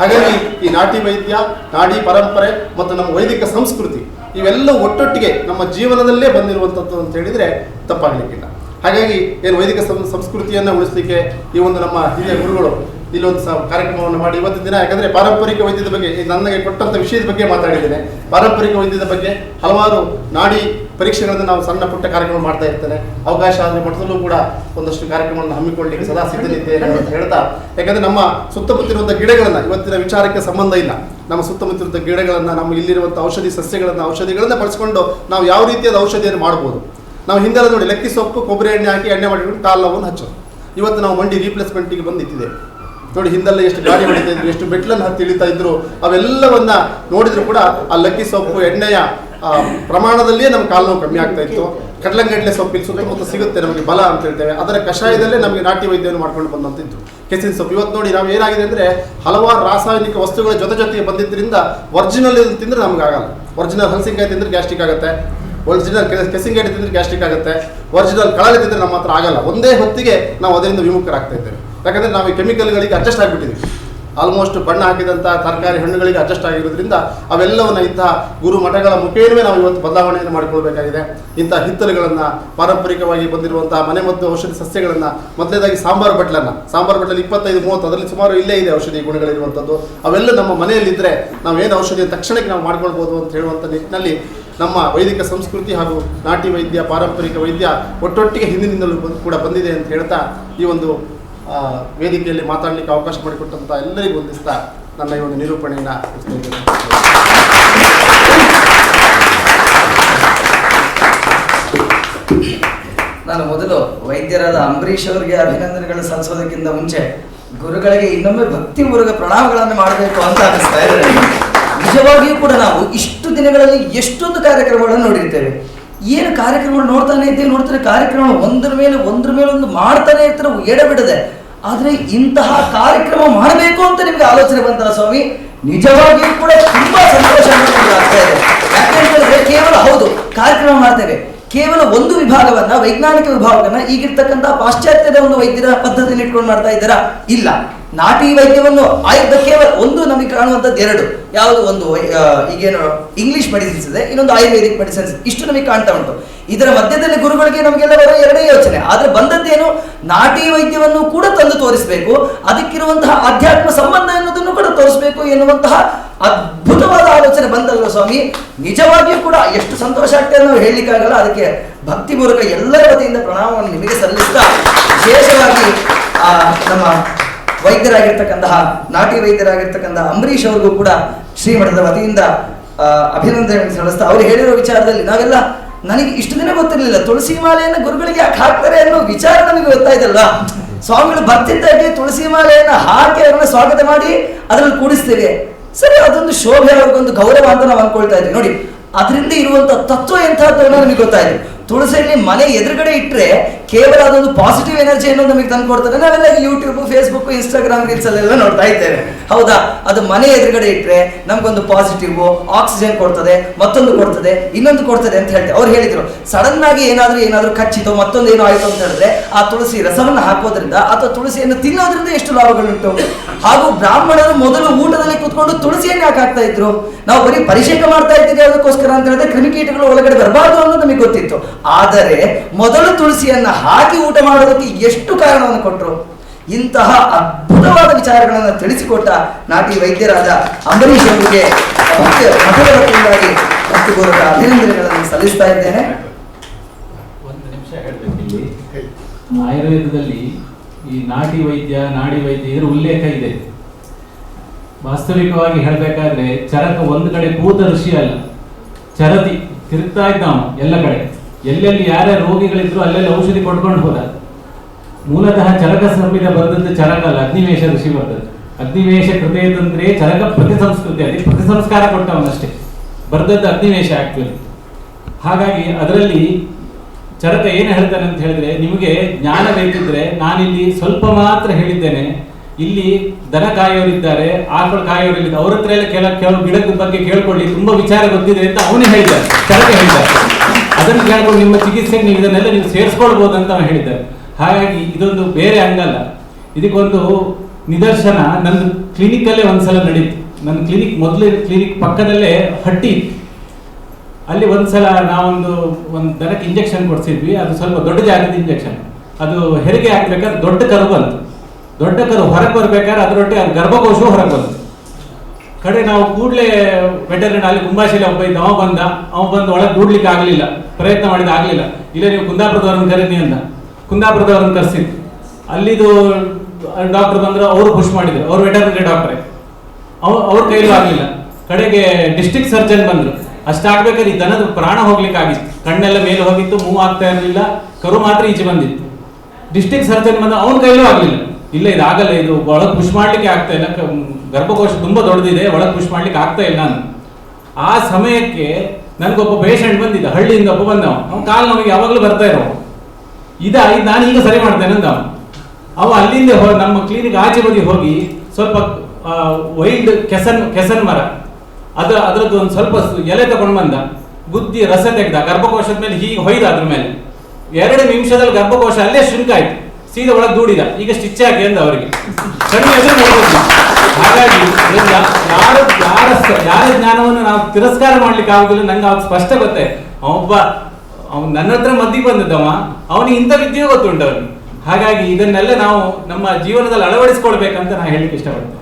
Speaker 1: ಹಾಗಾಗಿ ಈ ನಾಟಿ ವೈದ್ಯ, ನಾಡಿ ಪರಂಪರೆ ಮತ್ತು ನಮ್ಮ ವೈದಿಕ ಸಂಸ್ಕೃತಿ, ಇವೆಲ್ಲ ಒಟ್ಟೊಟ್ಟಿಗೆ ನಮ್ಮ ಜೀವನದಲ್ಲೇ ಬಂದಿರುವಂಥದ್ದು ಅಂತ ಹೇಳಿದ್ರೆ ತಪ್ಪಾಗಲಿಕ್ಕಿಲ್ಲ. ಹಾಗಾಗಿ ಏನು ವೈದಿಕ ಸಂಸ್ಕೃತಿಯನ್ನು ಉಳಿಸಲಿಕ್ಕೆ ಈ ಒಂದು ನಮ್ಮ ಹಿರಿಯ ಗುರುಗಳು ಇಲ್ಲೊಂದು ಸಹ ಕಾರ್ಯಕ್ರಮವನ್ನು ಮಾಡಿ ಇವತ್ತಿನ ದಿನ, ಯಾಕಂದ್ರೆ ಪಾರಂಪರಿಕ ವೈದ್ಯದ ಬಗ್ಗೆ ನನಗೆ ಕೊಟ್ಟಂತ ವಿಷಯದ ಬಗ್ಗೆ ಮಾತಾಡಿದ್ದೇನೆ. ಪಾರಂಪರಿಕ ವೈದ್ಯದ ಬಗ್ಗೆ ಹಲವಾರು ನಾಡಿ ಪರೀಕ್ಷೆಗಳನ್ನು ನಾವು ಸಣ್ಣ ಪುಟ್ಟ ಕಾರ್ಯಕ್ರಮ ಮಾಡ್ತಾ ಇರ್ತೇನೆ. ಅವಕಾಶ ಆದ್ರೆ ಮಟ್ಟದಲ್ಲೂ ಕೂಡ ಒಂದಷ್ಟು ಕಾರ್ಯಕ್ರಮವನ್ನು ಹಮ್ಮಿಕೊಳ್ಳಲಿಕ್ಕೆ ಸದಾ ಸಿದ್ಧನಿದ್ದೇನೆ ಅಂತ ಹೇಳ್ತಾ, ಯಾಕಂದ್ರೆ ನಮ್ಮ ಸುತ್ತಮುತ್ತಿರುವಂಥ ಗಿಡಗಳನ್ನು ಇವತ್ತಿನ ವಿಚಾರಕ್ಕೆ ಸಂಬಂಧ ಇಲ್ಲ. ನಮ್ಮ ಸುತ್ತಮುತ್ತಿರುವಂಥ ಗಿಡಗಳನ್ನು, ನಮ್ಮ ಇಲ್ಲಿರುವಂಥ ಔಷಧಿ ಸಸ್ಯಗಳನ್ನು, ಔಷಧಿಗಳನ್ನು ಬಳಸಿಕೊಂಡು ನಾವು ಯಾವ ರೀತಿಯಾದ ಔಷಧಿಯನ್ನು ಮಾಡ್ಬೋದು. ನಾವು ಹಿಂದೆಲ್ಲ ನೋಡಿ ಲೆಕ್ಕಿ ಸೊಪ್ಪು ಕೊಬ್ಬರಿ ಎಣ್ಣೆ ಹಾಕಿ ಎಣ್ಣೆ ಮಾಡಿಕೊಂಡು ಕಾಲು ನೋವನ್ನು ಹಚ್ಚೋದು. ಇವತ್ತು ನಾವು ಮಂಡಿ ರೀಪ್ಲೇಸ್ಮೆಂಟಿಗೆ ಬಂದು ನೋಡಿ, ಹಿಂದೆಲ್ಲ ಎಷ್ಟು ಗಾಡಿ ಹೊಡಿತಾ ಇದ್ರು, ಎಷ್ಟು ಬೆಟ್ಲನ್ನು ಹತ್ತಿ ಇಳಿತಾ ಇದ್ರು, ಅವೆಲ್ಲವನ್ನ ನೋಡಿದ್ರು ಕೂಡ ಆ ಲಕ್ಕಿ ಸೊಪ್ಪು, ಎಣ್ಣೆಯ ಪ್ರಮಾಣದಲ್ಲಿಯೇ ನಮ್ಮ ಕಾಲು ನೋವು ಕಮ್ಮಿ ಆಗ್ತಾ ಇತ್ತು. ಕಡಲಂಗಡ್ಲೆ ಸೊಪ್ಪಿನ ಸುತ್ತಮುತ್ತ ಸಿಗುತ್ತೆ ನಮಗೆ ಬಲ ಅಂತ ಹೇಳ್ತೇವೆ. ಅದರ ಕಷಾಯದಲ್ಲೇ ನಮಗೆ ನಾಟಿ ವೈದ್ಯವನ್ನು ಮಾಡ್ಕೊಂಡು ಬಂದಂತಿತ್ತು. ಕೆಸಿನ ಸೊಪ್ಪು. ಇವತ್ತು ನೋಡಿ, ನಾವು ಏನಾಗಿದೆ ಅಂದ್ರೆ ಹಲವಾರು ರಾಸಾಯನಿಕ ವಸ್ತುಗಳ ಜೊತೆ ಜೊತೆಗೆ ಬಂದಿದ್ದರಿಂದ ಒರಿಜಿನಲ್ ತಿಂದ್ರೆ ನಮ್ಗೆ ಆಗಲ್ಲ. ಒರಿಜಿನಲ್ ಹಲಸಿನಕಾಯಿ ತಿಂದ್ರೆ ಗ್ಯಾಸ್ಟ್ರಿಕ್ ಆಗುತ್ತೆ. ಒರಿಜಿನಲ್ ಕೆಸಿಂಗೇಡಿ ತಿಂದ್ರೆ ಗ್ಯಾಸ್ಟ್ರಿಕ್ ಆಗುತ್ತೆ. ಒರಿಜಿನಲ್ ಕಳಲೆ ತಿಂದ್ರೆ ನಮ್ಮ ಹತ್ರ ಆಗಲ್ಲ. ಒಂದೇ ಹೊತ್ತಿಗೆ ನಾವು ಅದರಿಂದ ವಿಮುಖರಾಗ್ತಾ ಇದ್ದೇವೆ. ಯಾಕಂದ್ರೆ ನಾವು ಈ ಕೆಮಿಕಲ್ಗಳಿಗೆ ಅಡ್ಜಸ್ಟ್ ಆಗಿಬಿಟ್ಟಿದ್ದೀವಿ ಆಲ್ಮೋಸ್ಟ್ ಬಣ್ಣ ಹಾಕಿದಂಥ ತರಕಾರಿ ಹಣ್ಣುಗಳಿಗೆ ಅಡ್ಜಸ್ಟ್ ಆಗಿರೋದ್ರಿಂದ ಅವೆಲ್ಲವನ್ನ ಇಂತಹ ಗುರು ಮಠಗಳ ಮುಖೇನವೇ ನಾವು ಇವತ್ತು ಬದಲಾವಣೆಯನ್ನು ಮಾಡಿಕೊಳ್ಬೇಕಾಗಿದೆ. ಇಂಥ ಹಿತ್ತಲುಗಳನ್ನು ಪಾರಂಪರಿಕವಾಗಿ ಬಂದಿರುವಂತಹ ಮನೆಮದ್ದು ಔಷಧಿ ಸಸ್ಯಗಳನ್ನು ಮೊದಲನೇದಾಗಿ ಸಾಂಬಾರು ಬಟ್ಲನ್ನು. ಸಾಂಬಾರು ಬಟ್ಲಲ್ಲಿ ಇಪ್ಪತ್ತೈದು ಮೂವತ್ತು ಅದರಲ್ಲಿ ಸುಮಾರು ಇಲ್ಲೇ ಇದೆ ಔಷಧಿ ಗುಣಗಳಿರುವಂಥದ್ದು ಅವೆಲ್ಲ ನಮ್ಮ ಮನೆಯಲ್ಲಿದ್ದರೆ ನಾವು ಏನು ಔಷಧಿ ತಕ್ಷಣಕ್ಕೆ ನಾವು ಮಾಡ್ಕೊಳ್ಬೋದು ಅಂತ ಹೇಳುವಂಥ ನಿಟ್ಟಿನಲ್ಲಿ ನಮ್ಮ ವೈದಿಕ ಸಂಸ್ಕೃತಿ ಹಾಗೂ ನಾಟಿ ವೈದ್ಯ, ಪಾರಂಪರಿಕ ವೈದ್ಯ ಒಟ್ಟೊಟ್ಟಿಗೆ ಹಿಂದಿನಿಂದಲೂ ಕೂಡ ಬಂದಿದೆ ಅಂತ ಹೇಳ್ತಾ ಈ ಒಂದು ವೇದಿಕೆಯಲ್ಲಿ ಮಾತಾಡಲಿಕ್ಕೆ ಅವಕಾಶ ಮಾಡಿಕೊಟ್ಟಂತ ಎಲ್ಲರಿಗೂ ವಂದಿಸ್ತಾ ನನ್ನ ಈ ಒಂದು ನಿರೂಪಣೆಯನ್ನು
Speaker 3: ನಾನು ಮೊದಲು ವೈದ್ಯರಾದ ಅಂಬರೀಷ್ ಅವರಿಗೆ ಅಭಿನಂದನೆಗಳು ಸಲ್ಲಿಸೋದಕ್ಕಿಂತ ಮುಂಚೆ ಗುರುಗಳಿಗೆ ಇನ್ನೊಮ್ಮೆ ಭಕ್ತಿ ಮೂಲಕ ಪ್ರಣಾಮಗಳನ್ನು ಮಾಡಬೇಕು ಅಂತ ಅನಿಸ್ತಾ ಇದೆ ನಿಜವಾಗಿಯೂ ಕೂಡ ನಾವು ಇಷ್ಟು ದಿನಗಳಲ್ಲಿ ಎಷ್ಟೊಂದು ಕಾರ್ಯಕ್ರಮಗಳನ್ನು ನೋಡಿರ್ತೇವೆ. ಏನು ಕಾರ್ಯಕ್ರಮಗಳು ನೋಡ್ತಾನೆ ಇದ್ದೇವೆ ನೋಡ್ತಾರೆ, ಕಾರ್ಯಕ್ರಮ ಒಂದ್ರ ಮೇಲೆ ಒಂದ್ರ ಮೇಲೆ ಒಂದು ಮಾಡ್ತಾನೆ ಇರ್ತಾರೆ ಎಡಬಿಡದೆ ಆದ್ರೆ ಇಂತಹ ಕಾರ್ಯಕ್ರಮ ಮಾಡಬೇಕು ಅಂತ ನಿಮ್ಗೆ ಆಲೋಚನೆ ಬಂತಲ್ಲ ಸ್ವಾಮಿ? ನಿಜವಾಗಿಯೂ ಕೂಡ ತುಂಬಾ ಸಂತೋಷ ಆಗ್ತಾ ಇದೆ. ಯಾಕೆ ಹೇಳಿದ್ರೆ ಕೇವಲ ಹೌದು, ಕಾರ್ಯಕ್ರಮ ಮಾಡ್ತೇವೆ. ಕೇವಲ ಒಂದು ವಿಭಾಗವನ್ನ, ವೈಜ್ಞಾನಿಕ ವಿಭಾಗವನ್ನ ಈಗಿರ್ತಕ್ಕಂಥ ಪಾಶ್ಚಾತ್ಯದ ಒಂದು ವೈದ್ಯರ ಪದ್ಧತಿಯಲ್ಲಿ ಇಟ್ಕೊಂಡು ಮಾಡ್ತಾ ಇದ್ದೀರಾ? ಇಲ್ಲ. ನಾಟಿ ವೈದ್ಯವನ್ನು ಆಯುಧ ಕೇವಲ ಒಂದು ನಮಗೆ ಕಾಣುವಂಥದ್ದು ಎರಡು. ಯಾವುದು ಒಂದು ಈಗೇನು ಇಂಗ್ಲಿಷ್ ಮೆಡಿಸಿನ್ಸ್ ಇದೆ, ಇನ್ನೊಂದು ಆಯುರ್ವೇದಿಕ್ ಮೆಡಿಸಿನ್ಸ್ ಇಷ್ಟು ನಮಗೆ ಕಾಣ್ತಾ ಉಂಟು. ಇದರ ಮಧ್ಯದಲ್ಲಿ ಗುರುಗಳಿಗೆ ನಮಗೆಲ್ಲ ಬರೋ ಎರಡೇ ಯೋಚನೆ. ಆದರೆ ಬಂದದ್ದೇನು? ನಾಟಿ ವೈದ್ಯವನ್ನು ಕೂಡ ತಂದು ತೋರಿಸಬೇಕು. ಅದಕ್ಕಿರುವಂತಹ ಆಧ್ಯಾತ್ಮ ಸಂಬಂಧ ಎನ್ನುವುದನ್ನು ಕೂಡ ತೋರಿಸಬೇಕು ಎನ್ನುವಂತಹ ಅದ್ಭುತವಾದ ಆಲೋಚನೆ ಬಂದಲ್ಲ ಸ್ವಾಮಿ? ನಿಜವಾಗಿಯೂ ಕೂಡ ಎಷ್ಟು ಸಂತೋಷ ಆಗ್ತದೆ ಅನ್ನೋ ಹೇಳಲಿಕ್ಕಾಗಲ್ಲ. ಅದಕ್ಕೆ ಭಕ್ತಿ ಮೂಲಕ ಎಲ್ಲರ ವತಿಯಿಂದ ಪ್ರಣಾಮವನ್ನು ನಿಮಗೆ ಸಲ್ಲಿಸ್ತಾ, ವಿಶೇಷವಾಗಿ ನಮ್ಮ ವೈದ್ಯರಾಗಿರ್ತಕ್ಕಂತಹ, ನಾಟಿ ವೈದ್ಯರಾಗಿರ್ತಕ್ಕಂತಹ ಅಂಬರೀಷ್ ಅವ್ರಿಗೂ ಕೂಡ ಶ್ರೀಮಠದ ವತಿಯಿಂದ ಅಭಿನಂದನೆ ಸಲ್ಲಿಸ್ತಾ, ಅವ್ರು ಹೇಳಿರೋ ವಿಚಾರದಲ್ಲಿ ನಾವೆಲ್ಲ ನನಗೆ ಇಷ್ಟು ದಿನ ಗೊತ್ತಿರಲಿಲ್ಲ, ತುಳಸಿ ಮಾಲೆಯನ್ನು ಗುರುಗಳಿಗೆ ಯಾಕೆ ಹಾಕ್ತಾರೆ ಅನ್ನೋ ವಿಚಾರ ನಮಗೆ ಗೊತ್ತಾಯ್ತಲ್ವಾ ಸ್ವಾಮಿಗಳು ಬರ್ತಿದ್ದಾಗೆ ತುಳಸಿ ಮಾಲೆಯನ್ನ ಹಾಕಿ ಅವ್ರನ್ನ ಸ್ವಾಗತ ಮಾಡಿ ಅದರಲ್ಲಿ ಕೂಡಿಸ್ತೇವೆ ಸರಿ, ಅದೊಂದು ಶೋಭೆ, ಅವ್ರಿಗೊಂದು ಗೌರವ ಅಂತ ನಾವು ಅನ್ಕೊಳ್ತಾ ಇದ್ವಿ ನೋಡಿ, ಅದರಿಂದ ಇರುವಂತ ತತ್ವ ಎಂತಹದ್ದು ನಮಗೆ ಗೊತ್ತಾಯ್ತು ತುಳಸಿಯಲ್ಲಿ ಮನೆ ಎದುರುಗಡೆ ಇಟ್ಟರೆ ಕೇವಲ ಅದೊಂದು ಪಾಸಿಟಿವ್ ಎನರ್ಜಿ ಅನ್ನೋದು ನಮಗೆ ತಂದು ಕೊಡ್ತದೆ. ನಾವೆಲ್ಲ ಯೂಟ್ಯೂಬ್ ಫೇಸ್ಬುಕ್ ಇನ್ಸ್ಟಾಗ್ರಾಮ್ ರೀಲ್ಸ್ ಅಲ್ಲೆಲ್ಲ ನೋಡ್ತಾ ಇದ್ದೇವೆ. ಹೌದಾ? ಅದು ಮನೆ ಎದುರುಗಡೆ ಇಟ್ಟರೆ ನಮ್ಗೊಂದು ಪಾಸಿಟಿವ್ ಆಕ್ಸಿಜನ್ ಕೊಡ್ತದೆ, ಮತ್ತೊಂದು ಕೊಡ್ತದೆ, ಇನ್ನೊಂದು ಕೊಡ್ತದೆ ಅಂತ ಹೇಳ್ತೇವೆ ಅವ್ರು ಹೇಳಿದ್ರು ಸಡನ್ ಆಗಿ ಏನಾದ್ರೂ ಏನಾದ್ರೂ ಕಚ್ಚಿತೋ, ಮತ್ತೊಂದು ಏನೋ ಆಯಿತು ಅಂತ ಹೇಳಿದ್ರೆ ಆ ತುಳಸಿ ರಸವನ್ನು ಹಾಕೋದ್ರಿಂದ ಅಥವಾ ತುಳಸಿಯನ್ನು ತಿನ್ನೋದ್ರಿಂದ ಎಷ್ಟು ಲಾಭಗಳುಂಟು? ಹಾಗೂ ಬ್ರಾಹ್ಮಣರು ಮೊದಲು ಊಟದಲ್ಲಿ ಕೂತ್ಕೊಂಡು ತುಳಸಿಯನ್ನು ಯಾಕೆ ಹಾಕ್ತಾ ಇದ್ರು? ನಾವು ಬರೀ ಪರಿಷೇಕ ಮಾಡ್ತಾ ಇದ್ದೀವಿ ಅದಕ್ಕೋಸ್ಕರ ಅಂತ ಹೇಳಿದ್ರೆ ಕ್ರಿಮಿಕೀಟಗಳು ಒಳಗಡೆ ಬರಬಾರ್ದು ಅನ್ನೋದು ನಮಗೆ ಗೊತ್ತಿತ್ತು. ಆದರೆ ಮೊದಲು ತುಳಸಿಯನ್ನ ಹಾಕಿ ಊಟ ಮಾಡೋದಕ್ಕೆ ಎಷ್ಟು ಕಾರಣವನ್ನು ಕೊಟ್ಟರು ಇಂತಹ ಅದ್ಭುತವಾದ ವಿಚಾರಗಳನ್ನು ತಿಳಿಸಿಕೊಟ್ಟ ನಾಟಿ ವೈದ್ಯರಾದ ಅಂಬರೀಷ್ ಅವರಿಗೆ ಭಕ್ತಿ- ಮತ್ತು ಗೌರವ ಅಭಿನಂದನೆಗಳನ್ನು ಸಲ್ಲಿಸ್ತಾ ಇದ್ದೇನೆ.
Speaker 4: ಒಂದು ನಿಮಿಷ ಆಯುರ್ವೇದದಲ್ಲಿ ಈ ನಾಟಿ ವೈದ್ಯ, ನಾಡಿ ವೈದ್ಯ ಇದರ ಉಲ್ಲೇಖ ಇದೆ. ವಾಸ್ತವಿಕವಾಗಿ ಹೇಳಬೇಕಾದ್ರೆ ಚರಕ ಒಂದು ಕಡೆ ಭೂತ ಋಷಿ ಅಲ್ಲ. ಚರತಿ ತಿರುಗ್ತಾ ಇದ್ದ ಎಲ್ಲ ಕಡೆ. ಎಲ್ಲೆಲ್ಲಿ ಯಾರ್ಯಾರು ರೋಗಿಗಳಿದ್ರು ಅಲ್ಲೆಲ್ಲಿ ಔಷಧಿ ಕೊಡ್ಕೊಂಡು ಹೋದ. ಮೂಲತಃ ಚರಕ ಸಂಹಿತ ಬರ್ದಂತ ಚರಕ ಅಲ್ಲ, ಅಗ್ನಿವೇಶ ಋಷಿ ಬರ್ತದೆ ಅಗ್ನಿವೇಶ ಕೃತಿಯದಂದ್ರೆ ಚರಕ ಪ್ರತಿ ಸಂಸ್ಕೃತಿ ಅಲ್ಲಿ ಪ್ರತಿ ಸಂಸ್ಕಾರ ಕೊಟ್ಟವನಷ್ಟೇ ಬರೆದದ್ದು ಅಗ್ನಿವೇಶ ಆಕ್ಚುಲಿ ಹಾಗಾಗಿ ಅದರಲ್ಲಿ ಚರಕ ಏನು ಹೇಳ್ತಾನೆ ಅಂತ ಹೇಳಿದ್ರೆ, ನಿಮಗೆ ಜ್ಞಾನ ಬೇಕಿದ್ರೆ ನಾನಿಲ್ಲಿ ಸ್ವಲ್ಪ ಮಾತ್ರ ಹೇಳಿದ್ದೇನೆ. ಇಲ್ಲಿ ದನ ಕಾಯೋರಿದ್ದಾರೆ, ಆಕಳು ಕಾಯೋರಿದ್ದಾರೆ, ಅವ್ರ ಹತ್ರ ಎಲ್ಲ ಕೆಲ ಕೆಲವು ಗಿಡದ ಬಗ್ಗೆ ಕೇಳ್ಕೊಳ್ಳಿ, ತುಂಬಾ ವಿಚಾರ ಗೊತ್ತಿದೆ ಅಂತ ಅವನೇ ಹೇಳಿದ್ದಾರೆ. ಚರಕ ಹೇಳಿದ್ದಾರೆ. ಅದನ್ನು ಕೇಳ್ಕೊಂಡು ನಿಮ್ಮ ಚಿಕಿತ್ಸೆಗೆ ನೀವು ಇದನ್ನೆಲ್ಲ ನೀವು ಸೇರಿಸ್ಕೊಳ್ಬೋದು ಅಂತ ಹೇಳಿದ್ದಾರೆ. ಹಾಗಾಗಿ ಇದೊಂದು ಬೇರೆ ಅಂಗಲ್ಲ ಇದಕ್ಕೊಂದು ನಿದರ್ಶನ. ನನ್ನ ಕ್ಲಿನಿಕಲ್ಲೇ ಒಂದ್ಸಲ ನಡೀತು. ನನ್ನ ಕ್ಲಿನಿಕ್ ಮೊದಲೇ ಕ್ಲಿನಿಕ್ ಪಕ್ಕದಲ್ಲೇ ಹಟ್ಟಿ. ಅಲ್ಲಿ ಒಂದ್ಸಲ ನಾವೊಂದು ಒಂದು ದನಕ್ಕೆ ಇಂಜೆಕ್ಷನ್ ಕೊಡಿಸಿದ್ವಿ. ಅದು ಸ್ವಲ್ಪ ದೊಡ್ಡ ಜಾಗದ ಇಂಜೆಕ್ಷನ್ ಅದು ಹೆರಿಗೆ ಹಾಕ್ಬೇಕಾದ್ರೆ ದೊಡ್ಡ ಕರು ಬಂತು ದೊಡ್ಡ ಕರು ಹೊರಗೆ ಬರ್ಬೇಕಾದ್ರೆ ಅದರೊಟ್ಟಿಗೆ ಅದು ಗರ್ಭಕೋಶವು ಹೊರಗೆ ಬಂತು. ಕಡೆ ನಾವು ಕೂಡಲೇ ವೆಟರ್ನ ಅಲ್ಲಿ ಕುಂಬಾಶಿಲಿ ಒಬ್ಬ ಇದ್ದ ಅವ ಬಂದ. ಅವ ಬಂದು ಒಳಗೆ ಕೂಡ್ಲಿಕ್ಕೆ ಆಗಲಿಲ್ಲ. ಪ್ರಯತ್ನ ಮಾಡಿದ ಆಗಲಿಲ್ಲ. ಇಲ್ಲ, ನೀವು ಕುಂದಾಪುರದವ್ರನ್ನ ಕರೀನಿ ಅಂದ ಕುಂದಾಪುರದವ್ರನ್ನ ಕರೆಸಿದ್ದು ಅಲ್ಲಿದು ಡಾಕ್ಟರ್ ಬಂದ್ರೆ, ಅವರು ಪುಷ್ ಮಾಡಿದ್ರು. ಅವ್ರು ವೆಟರ್ನರಿ ಡಾಕ್ಟ್ರೆ ಅವ, ಅವ್ರ ಕೈಲೂ ಆಗಲಿಲ್ಲ. ಕಡೆಗೆ ಡಿಸ್ಟ್ರಿಕ್ಟ್ ಸರ್ಜನ್ ಬಂದ್ರು. ಅಷ್ಟಾಗ್ಬೇಕಾದ್ರೆ ಈ ದನದ ಪ್ರಾಣ ಹೋಗ್ಲಿಕ್ಕೆ ಆಗಿತ್ತು ಕಣ್ಣೆಲ್ಲ ಮೇಲೆ ಹೋಗಿತ್ತು, ಮೂವ್ ಆಗ್ತಾ ಇರಲಿಲ್ಲ. ಕರು ಮಾತ್ರ ಈಚೆ ಬಂದಿತ್ತು. ಡಿಸ್ಟಿಕ್ ಸರ್ಜನ್ ಬಂದ ಅವನ ಕೈಲೂ ಆಗ್ಲಿಲ್ಲ. ಇಲ್ಲ ಇದು ಆಗಲ್ಲ ಇದು ಒಳಗೆ ಪುಷ್ ಮಾಡ್ಲಿಕ್ಕೆ ಆಗ್ತಾ ಇಲ್ಲ. ಗರ್ಭಕೋಶ ತುಂಬಾ ದೊಡ್ಡದಿದೆ, ಒಳಗೆ ಪುಷ್ ಮಾಡ್ಲಿಕ್ಕೆ ಆಗ್ತಾ ಇಲ್ಲ ನಾನು. ಆ ಸಮಯಕ್ಕೆ ನನಗೊಬ್ಬ ಪೇಷಂಟ್ ಬಂದಿದ್ದ, ಹಳ್ಳಿಯಿಂದ ಒಬ್ಬ ಬಂದವ. ಅವ್ನ ಕಾಲು ನಮಗೆ ಯಾವಾಗಲೂ ಬರ್ತಾ ಇರೋ ಇದ, ಇದು ನಾನು ಈಗ ಸರಿ ಮಾಡ್ತೇನೆ ಅಂದ ಅವ. ಅಲ್ಲಿಂದ ನಮ್ಮ ಕ್ಲಿನಿಕ್ ಆಚೆ ಬದಿ ಹೋಗಿ ಸ್ವಲ್ಪ ವೈಲ್ಡ್ ಕೆಸನ್ ಕೆಸನ್ ಮರ. ಅದ ಅದರದ್ದು ಒಂದು ಸ್ವಲ್ಪ ಎಲೆ ತಗೊಂಡು ಬಂದ. ಗುದ್ದಿ ರಸ ತೆಗೆದ, ಗರ್ಭಕೋಶದ ಮೇಲೆ ಹೀಗೆ ಹೊಯ್ದ ಅದ್ರ ಮೇಲೆ. ಎರಡು ನಿಮಿಷದಲ್ಲಿ ಗರ್ಭಕೋಶ ಅಲ್ಲೇ ಶೃಂಕ ಸೀದಾ ಒಳಗೆ ದೂಡಿದ. ಈಗ ಸ್ಟಿಚ್ ಹಾಕಿ ಅಂದ ಅವರಿಗೆ. ಹಾಗಾಗಿ ಯಾರು ಯಾರ ಯಾರ ಜ್ಞಾನವನ್ನು ನಾವು ತಿರಸ್ಕಾರ ಮಾಡ್ಲಿಕ್ಕೆ ಆಗುದಿಲ್ಲ ನಂಗೆ ಅವ್ರು ಸ್ಪಷ್ಟ ಗೊತ್ತೆ. ಅವೊಬ್ಬ ಅವ್ನು ನನ್ನ ಹತ್ರ ಮದ್ದಿಗೆ ಬಂದಿದ್ದವ, ಅವನಿಗೆ ಇಂಥ ವಿದ್ಯೆ ಗೊತ್ತುಂಟು ಅವನು ಹಾಗಾಗಿ ಇದನ್ನೆಲ್ಲ ನಾವು ನಮ್ಮ ಜೀವನದಲ್ಲಿ ಅಳವಡಿಸ್ಕೊಳ್ಬೇಕಂತ ನಾನು ಹೇಳಿಕ್ಕೆ ಇಷ್ಟಪಡ್ತೇನೆ.